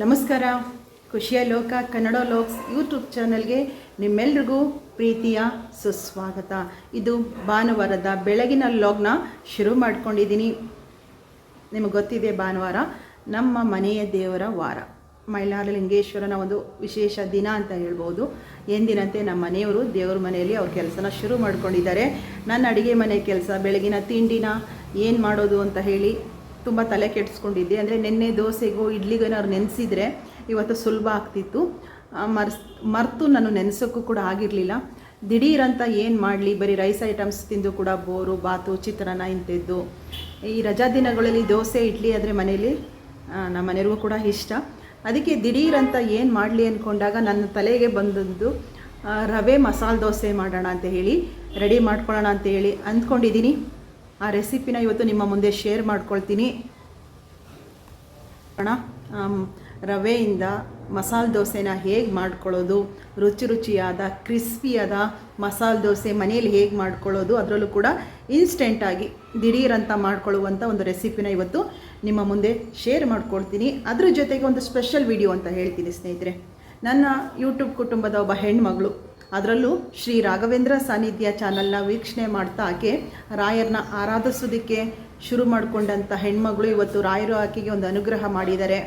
ನಮಸ್ಕಾರ. ಖುಷಿಯ ಲೋಕ, ಕನ್ನಡ ಲೋಕ್ಸ್ ಯೂಟ್ಯೂಬ್ ಚಾನಲ್ಗೆ ನಿಮ್ಮೆಲ್ರಿಗೂ ಪ್ರೀತಿಯ ಸುಸ್ವಾಗತ. ಇದು ಭಾನುವಾರದ ಬೆಳಗಿನ ಲಾಗ್ನ ಶುರು ಮಾಡ್ಕೊಂಡಿದ್ದೀನಿ. ನಿಮಗೆ ಗೊತ್ತಿದೆ ಭಾನುವಾರ ನಮ್ಮ ಮನೆಯ ದೇವರ ವಾರ. ಮೈಲಾರಲಿಂಗೇಶ್ವರನ ಒಂದು ವಿಶೇಷ ದಿನ ಅಂತ ಹೇಳ್ಬೋದು. ಎಂದಿನಂತೆ ನಮ್ಮ ಮನೆಯವರು ದೇವ್ರ ಮನೆಯಲ್ಲಿ ಅವ್ರ ಕೆಲಸನ ಶುರು ಮಾಡ್ಕೊಂಡಿದ್ದಾರೆ. ನನ್ನ ಅಡುಗೆ ಮನೆ ಕೆಲಸ, ಬೆಳಗಿನ ತಿಂಡಿನ ಏನು ಮಾಡೋದು ಅಂತ ಹೇಳಿ ತುಂಬ ತಲೆ ಕೆಡಿಸ್ಕೊಂಡಿದ್ದೆ. ಅಂದರೆ ನಿನ್ನೆ ದೋಸೆಗೋ ಇಡ್ಲಿಗೋ ಏನಾದ್ರು ನೆನೆಸಿದರೆ ಇವತ್ತು ಸುಲಭ ಆಗ್ತಿತ್ತು. ಮರ್ಸ್, ಮರೆತು ನಾನು ನೆನೆಸೋಕ್ಕೂ ಕೂಡ ಆಗಿರಲಿಲ್ಲ. ದಿಢೀರಂತ ಏನು ಮಾಡಲಿ, ಬರೀ ರೈಸ್ ಐಟಮ್ಸ್ ತಿಂದು ಕೂಡ ಬೋರು ಬಾತು, ಚಿತ್ರಾನ್ನ ಇಂಥದ್ದು. ಈ ರಜಾ ದಿನಗಳಲ್ಲಿ ದೋಸೆ, ಇಡ್ಲಿ ಆದರೆ ಮನೇಲಿ ನಮ್ಮ ಮನೆಯವ್ರಿಗೂ ಕೂಡ ಇಷ್ಟ. ಅದಕ್ಕೆ ದಿಢೀರಂತ ಏನು ಮಾಡಲಿ ಅಂದ್ಕೊಂಡಾಗ ನನ್ನ ತಲೆಗೆ ಬಂದದ್ದು ರವೆ ಮಸಾಲೆ ದೋಸೆ ಮಾಡೋಣ ಅಂತ ಹೇಳಿ ರೆಡಿ ಮಾಡ್ಕೊಳ್ಳೋಣ ಅಂತ ಹೇಳಿ ಅಂದ್ಕೊಂಡಿದ್ದೀನಿ. ಆ ರೆಸಿಪಿನ ಇವತ್ತು ನಿಮ್ಮ ಮುಂದೆ ಶೇರ್ ಮಾಡ್ಕೊಳ್ತೀನಿ. ಅಣ್ಣ ರವೆಯಿಂದ ಮಸಾಲೆ ದೋಸೆನ ಹೇಗೆ ಮಾಡ್ಕೊಳ್ಳೋದು? ರುಚಿ ರುಚಿಯಾದ, ಕ್ರಿಸ್ಪಿಯಾದ ಮಸಾಲ ದೋಸೆ ಮನೆಯಲ್ಲಿ ಹೇಗೆ ಮಾಡ್ಕೊಳ್ಳೋದು? ಅದರಲ್ಲೂ ಕೂಡ ಇನ್ಸ್ಟೆಂಟಾಗಿ ದಿಢೀರಂತ ಮಾಡ್ಕೊಳ್ಳುವಂಥ ಒಂದು ರೆಸಿಪಿನ ಇವತ್ತು ನಿಮ್ಮ ಮುಂದೆ ಶೇರ್ ಮಾಡ್ಕೊಳ್ತೀನಿ. ಅದ್ರ ಜೊತೆಗೆ ಒಂದು ಸ್ಪೆಷಲ್ ವಿಡಿಯೋ ಅಂತ ಹೇಳ್ತೀನಿ ಸ್ನೇಹಿತರೆ. ನನ್ನ ಯೂಟ್ಯೂಬ್ ಕುಟುಂಬದ ಒಬ್ಬ ಹೆಣ್ಮಗಳು ಅದರಲ್ಲೂ ಶ್ರೀ ರಾಘವೇಂದ್ರ ಸಾನ್ನಿಧ್ಯ ಚಾನಲ್ನ ವೀಕ್ಷಣೆ ಮಾಡ್ತಾ ಆಕೆ ರಾಯರನ್ನ ಆರಾಧಿಸೋದಕ್ಕೆ ಶುರು ಮಾಡಿಕೊಂಡಂಥ ಹೆಣ್ಮಗಳು ಇವತ್ತು ರಾಯರು ಆಕೆಗೆ ಒಂದು ಅನುಗ್ರಹ ಮಾಡಿದ್ದಾರೆ.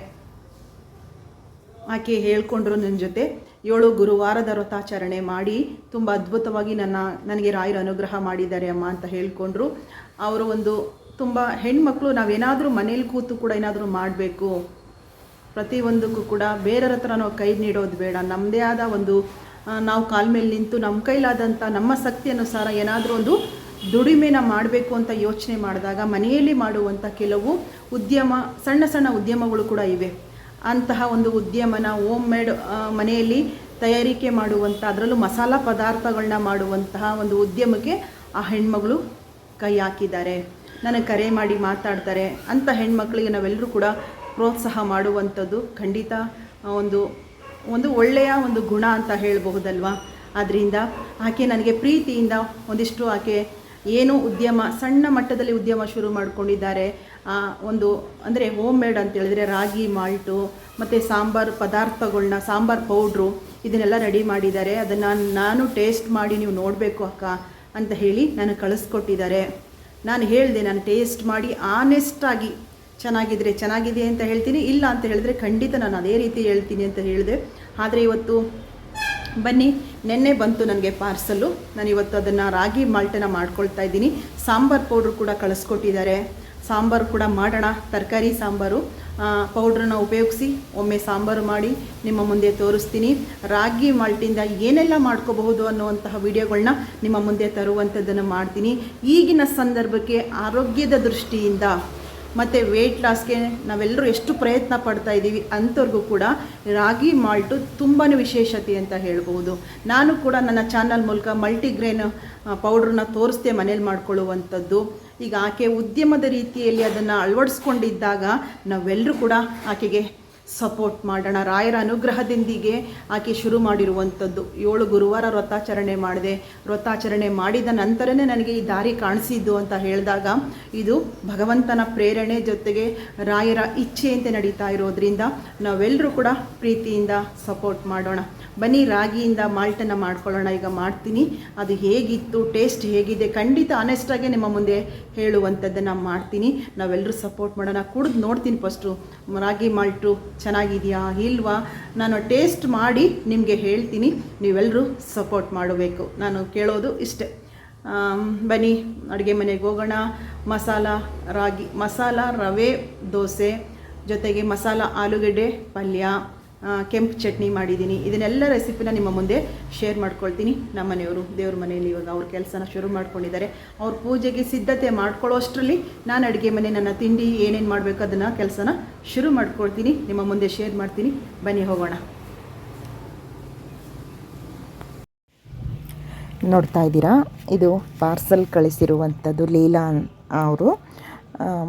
ಆಕೆ ಹೇಳ್ಕೊಂಡ್ರು ನನ್ನ ಜೊತೆ. ಏಳು ಗುರುವಾರದ ವ್ರತಾಚರಣೆ ಮಾಡಿ ತುಂಬ ಅದ್ಭುತವಾಗಿ ನನ್ನ, ನನಗೆ ರಾಯರ ಅನುಗ್ರಹ ಮಾಡಿದ್ದಾರೆ ಅಮ್ಮ ಅಂತ ಹೇಳ್ಕೊಂಡ್ರು. ಅವರು ಒಂದು ತುಂಬ ಹೆಣ್ಮಕ್ಳು, ನಾವೇನಾದರೂ ಮನೇಲಿ ಕೂತು ಕೂಡ ಏನಾದರೂ ಮಾಡಬೇಕು. ಪ್ರತಿಯೊಂದಕ್ಕೂ ಕೂಡ ಬೇರೆಯವ್ರ ಹತ್ರ ನಾವು ಕೈ ನೀಡೋದು ಬೇಡ. ನಮ್ಮದೇ ಆದ ಒಂದು ನಾವು ಕಾಲ ಮೇಲೆ ನಿಂತು ನಮ್ಮ ಕೈಲಾದಂಥ ನಮ್ಮ ಶಕ್ತಿ ಅನುಸಾರ ಏನಾದರೂ ಒಂದು ದುಡಿಮೆನ ಮಾಡಬೇಕು ಅಂತ ಯೋಚನೆ ಮಾಡಿದಾಗ, ಮನೆಯಲ್ಲಿ ಮಾಡುವಂಥ ಕೆಲವು ಉದ್ಯಮ, ಸಣ್ಣ ಸಣ್ಣ ಉದ್ಯಮಗಳು ಕೂಡ ಇವೆ. ಅಂತಹ ಒಂದು ಉದ್ಯಮನ ಓಮ್ ಮೇಡ್ ಮನೆಯಲ್ಲಿ ತಯಾರಿಕೆ ಮಾಡುವಂಥ, ಅದರಲ್ಲೂ ಮಸಾಲ ಪದಾರ್ಥಗಳನ್ನ ಮಾಡುವಂತಹ ಒಂದು ಉದ್ಯಮಕ್ಕೆ ಆ ಹೆಣ್ಮಗಳು ಕೈ ಹಾಕಿದ್ದಾರೆ. ನನಗೆ ಕರೆ ಮಾಡಿ ಮಾತಾಡ್ತಾರೆ ಅಂಥ ಹೆಣ್ಮಕ್ಳಿಗೆ ನಾವೆಲ್ಲರೂ ಕೂಡ ಪ್ರೋತ್ಸಾಹ ಮಾಡುವಂಥದ್ದು ಖಂಡಿತ ಒಂದು ಒಂದು ಒಳ್ಳೆಯ ಒಂದು ಗುಣ ಅಂತ ಹೇಳಬಹುದಲ್ವಾ? ಆದ್ದರಿಂದ ಆಕೆ ನನಗೆ ಪ್ರೀತಿಯಿಂದ ಒಂದಿಷ್ಟು ಆಕೆ ಏನು ಉದ್ಯಮ, ಸಣ್ಣ ಮಟ್ಟದಲ್ಲಿ ಉದ್ಯಮ ಶುರು ಮಾಡಿಕೊಂಡಿದ್ದಾರೆ. ಒಂದು ಅಂದರೆ ಹೋಮ್ ಮೇಡ್ ಅಂತ ಹೇಳಿದ್ರೆ ರಾಗಿ, ಮಾಲ್ಟು, ಮತ್ತು ಸಾಂಬಾರು ಪದಾರ್ಥಗಳನ್ನ ಸಾಂಬಾರು ಪೌಡ್ರು ಇದನ್ನೆಲ್ಲ ರೆಡಿ ಮಾಡಿದ್ದಾರೆ. ಅದನ್ನು ನಾನು ಟೇಸ್ಟ್ ಮಾಡಿ ನೀವು ನೋಡಬೇಕು ಅಕ್ಕ ಅಂತ ಹೇಳಿ ನಾನು ಕಳಿಸ್ಕೊಟ್ಟಿದ್ದಾರೆ. ನಾನು ಹೇಳಿದೆ, ನಾನು ಟೇಸ್ಟ್ ಮಾಡಿ ಆನೆಸ್ಟಾಗಿ ಚೆನ್ನಾಗಿದ್ರೆ ಚೆನ್ನಾಗಿದೆ ಅಂತ ಹೇಳ್ತೀನಿ, ಇಲ್ಲ ಅಂತ ಹೇಳಿದ್ರೆ ಖಂಡಿತ ನಾನು ಅದೇ ರೀತಿ ಹೇಳ್ತೀನಿ ಅಂತ ಹೇಳಿದೆ. ಆದರೆ ಇವತ್ತು ಬನ್ನಿ, ನೆನ್ನೆ ಬಂತು ನನಗೆ ಪಾರ್ಸಲ್ಲು ನಾನು ಇವತ್ತು ಅದನ್ನು ರಾಗಿ ಮಾಲ್ಟನ್ನು ಮಾಡ್ಕೊಳ್ತಾ ಇದ್ದೀನಿ. ಸಾಂಬಾರು ಪೌಡ್ರ್ ಕೂಡ ಕಳಿಸ್ಕೊಟ್ಟಿದ್ದಾರೆ. ಸಾಂಬಾರು ಕೂಡ ಮಾಡೋಣ, ತರಕಾರಿ ಸಾಂಬಾರು. ಪೌಡ್ರನ್ನ ಉಪಯೋಗಿಸಿ ಒಮ್ಮೆ ಸಾಂಬಾರು ಮಾಡಿ ನಿಮ್ಮ ಮುಂದೆ ತೋರಿಸ್ತೀನಿ. ರಾಗಿ ಮಾಲ್ಟಿಂದ ಏನೆಲ್ಲ ಮಾಡ್ಕೋಬಹುದು ಅನ್ನುವಂತಹ ವಿಡಿಯೋಗಳನ್ನ ನಿಮ್ಮ ಮುಂದೆ ತರುವಂಥದ್ದನ್ನು ಮಾಡ್ತೀನಿ. ಈಗಿನ ಸಂದರ್ಭಕ್ಕೆ ಆರೋಗ್ಯದ ದೃಷ್ಟಿಯಿಂದ ಮತ್ತು ವೆಯ್ಟ್ ಲಾಸ್ಗೆ ನಾವೆಲ್ಲರೂ ಎಷ್ಟು ಪ್ರಯತ್ನ ಪಡ್ತಾ ಇದ್ದೀವಿ ಅಂಥವ್ರಿಗೂ ಕೂಡ ರಾಗಿ ಮಾಲ್ಟು ತುಂಬಾ ವಿಶೇಷತೆ ಅಂತ ಹೇಳ್ಬೋದು ನಾನು ಕೂಡ ನನ್ನ ಚಾನಲ್ ಮೂಲಕ ಮಲ್ಟಿಗ್ರೇನ್ ಪೌಡ್ರನ್ನ ತೋರಿಸ್ದೆ ಮನೇಲಿ ಮಾಡ್ಕೊಳ್ಳುವಂಥದ್ದು. ಈಗ ಆಕೆ ಉದ್ಯಮದ ರೀತಿಯಲ್ಲಿ ಅದನ್ನು ಅಳವಡಿಸ್ಕೊಂಡಿದ್ದಾಗ ನಾವೆಲ್ಲರೂ ಕೂಡ ಆಕೆಗೆ ಸಪೋರ್ಟ್ ಮಾಡೋಣ. ರಾಯರ ಅನುಗ್ರಹದಿಂದಿಗೆ ಆಕೆ ಶುರು ಮಾಡಿರುವಂಥದ್ದು. ಏಳು ಗುರುವಾರ ವ್ರತಾಚರಣೆ ಮಾಡಿದೆ. ವ್ರತಾಚರಣೆ ಮಾಡಿದ ನಂತರನೇ ನನಗೆ ಈ ದಾರಿ ಕಾಣಿಸಿದ್ದು ಅಂತ ಹೇಳಿದಾಗ, ಇದು ಭಗವಂತನ ಪ್ರೇರಣೆ ಜೊತೆಗೆ ರಾಯರ ಇಚ್ಛೆಯಂತೆ ನಡೀತಾ ಇರೋದ್ರಿಂದ ನಾವೆಲ್ಲರೂ ಕೂಡ ಪ್ರೀತಿಯಿಂದ ಸಪೋರ್ಟ್ ಮಾಡೋಣ. ಬನ್ನಿ, ರಾಗಿಯಿಂದ ಮಾಲ್ಟನ್ನು ಮಾಡ್ಕೊಳ್ಳೋಣ. ಈಗ ಮಾಡ್ತೀನಿ. ಅದು ಹೇಗಿತ್ತು, ಟೇಸ್ಟ್ ಹೇಗಿದೆ, ಖಂಡಿತ ಆನೆಸ್ಟಾಗೆ ನಿಮ್ಮ ಮುಂದೆ ಹೇಳುವಂಥದ್ದನ್ನು ಮಾಡ್ತೀನಿ. ನಾವೆಲ್ಲರೂ ಸಪೋರ್ಟ್ ಮಾಡೋಣ. ಕುಡಿದು ನೋಡ್ತೀನಿ ಫಸ್ಟು ರಾಗಿ ಮಾಲ್ಟು ಚೆನ್ನಾಗಿದೆಯಾ, ಇಲ್ವಾ? ನಾನು ಟೇಸ್ಟ್ ಮಾಡಿ ನಿಮಗೆ ಹೇಳ್ತೀನಿ. ನೀವೆಲ್ಲರೂ ಸಪೋರ್ಟ್ ಮಾಡಬೇಕು. ನಾನು ಕೇಳೋದು ಇಷ್ಟೇ. ಬನ್ನಿ, ಅಡುಗೆ ಮನೆಗೆ ಹೋಗೋಣ. ಮಸಾಲ, ರಾಗಿ, ಮಸಾಲ, ರವೆ, ದೋಸೆ, ಜೊತೆಗೆ ಮಸಾಲ, ಆಲೂಗಡ್ಡೆ, ಪಲ್ಯ. ಕೆಂಪು ಚಟ್ನಿ ಮಾಡಿದ್ದೀನಿ. ಇದನ್ನೆಲ್ಲ ರೆಸಿಪಿನ ನಿಮ್ಮ ಮುಂದೆ ಶೇರ್ ಮಾಡ್ಕೊಳ್ತೀನಿ. ನಮ್ಮ ಮನೆಯವರು, ದೇವ್ರ ಮನೆಯಲ್ಲಿ ಇವಾಗ ಅವ್ರ ಕೆಲಸನ ಶುರು ಮಾಡ್ಕೊಂಡಿದ್ದಾರೆ. ಅವ್ರ ಪೂಜೆಗೆ ಸಿದ್ಧತೆ ಮಾಡ್ಕೊಳ್ಳೋ ಅಷ್ಟರಲ್ಲಿ ನಾನು ಅಡುಗೆ ಮನೆ ನನ್ನ ತಿಂಡಿ ಏನೇನು ಮಾಡಬೇಕು ಅದನ್ನು ಕೆಲಸನ ಶುರು ಮಾಡ್ಕೊಳ್ತೀನಿ. ನಿಮ್ಮ ಮುಂದೆ ಶೇರ್ ಮಾಡ್ತೀನಿ. ಬನ್ನಿ ಹೋಗೋಣ. ನೋಡ್ತಾ ಇದ್ದೀರಾ? ಇದು ಪಾರ್ಸಲ್ ಕಳಿಸಿರುವಂಥದ್ದು ಲೀಲಾ ಅವರು.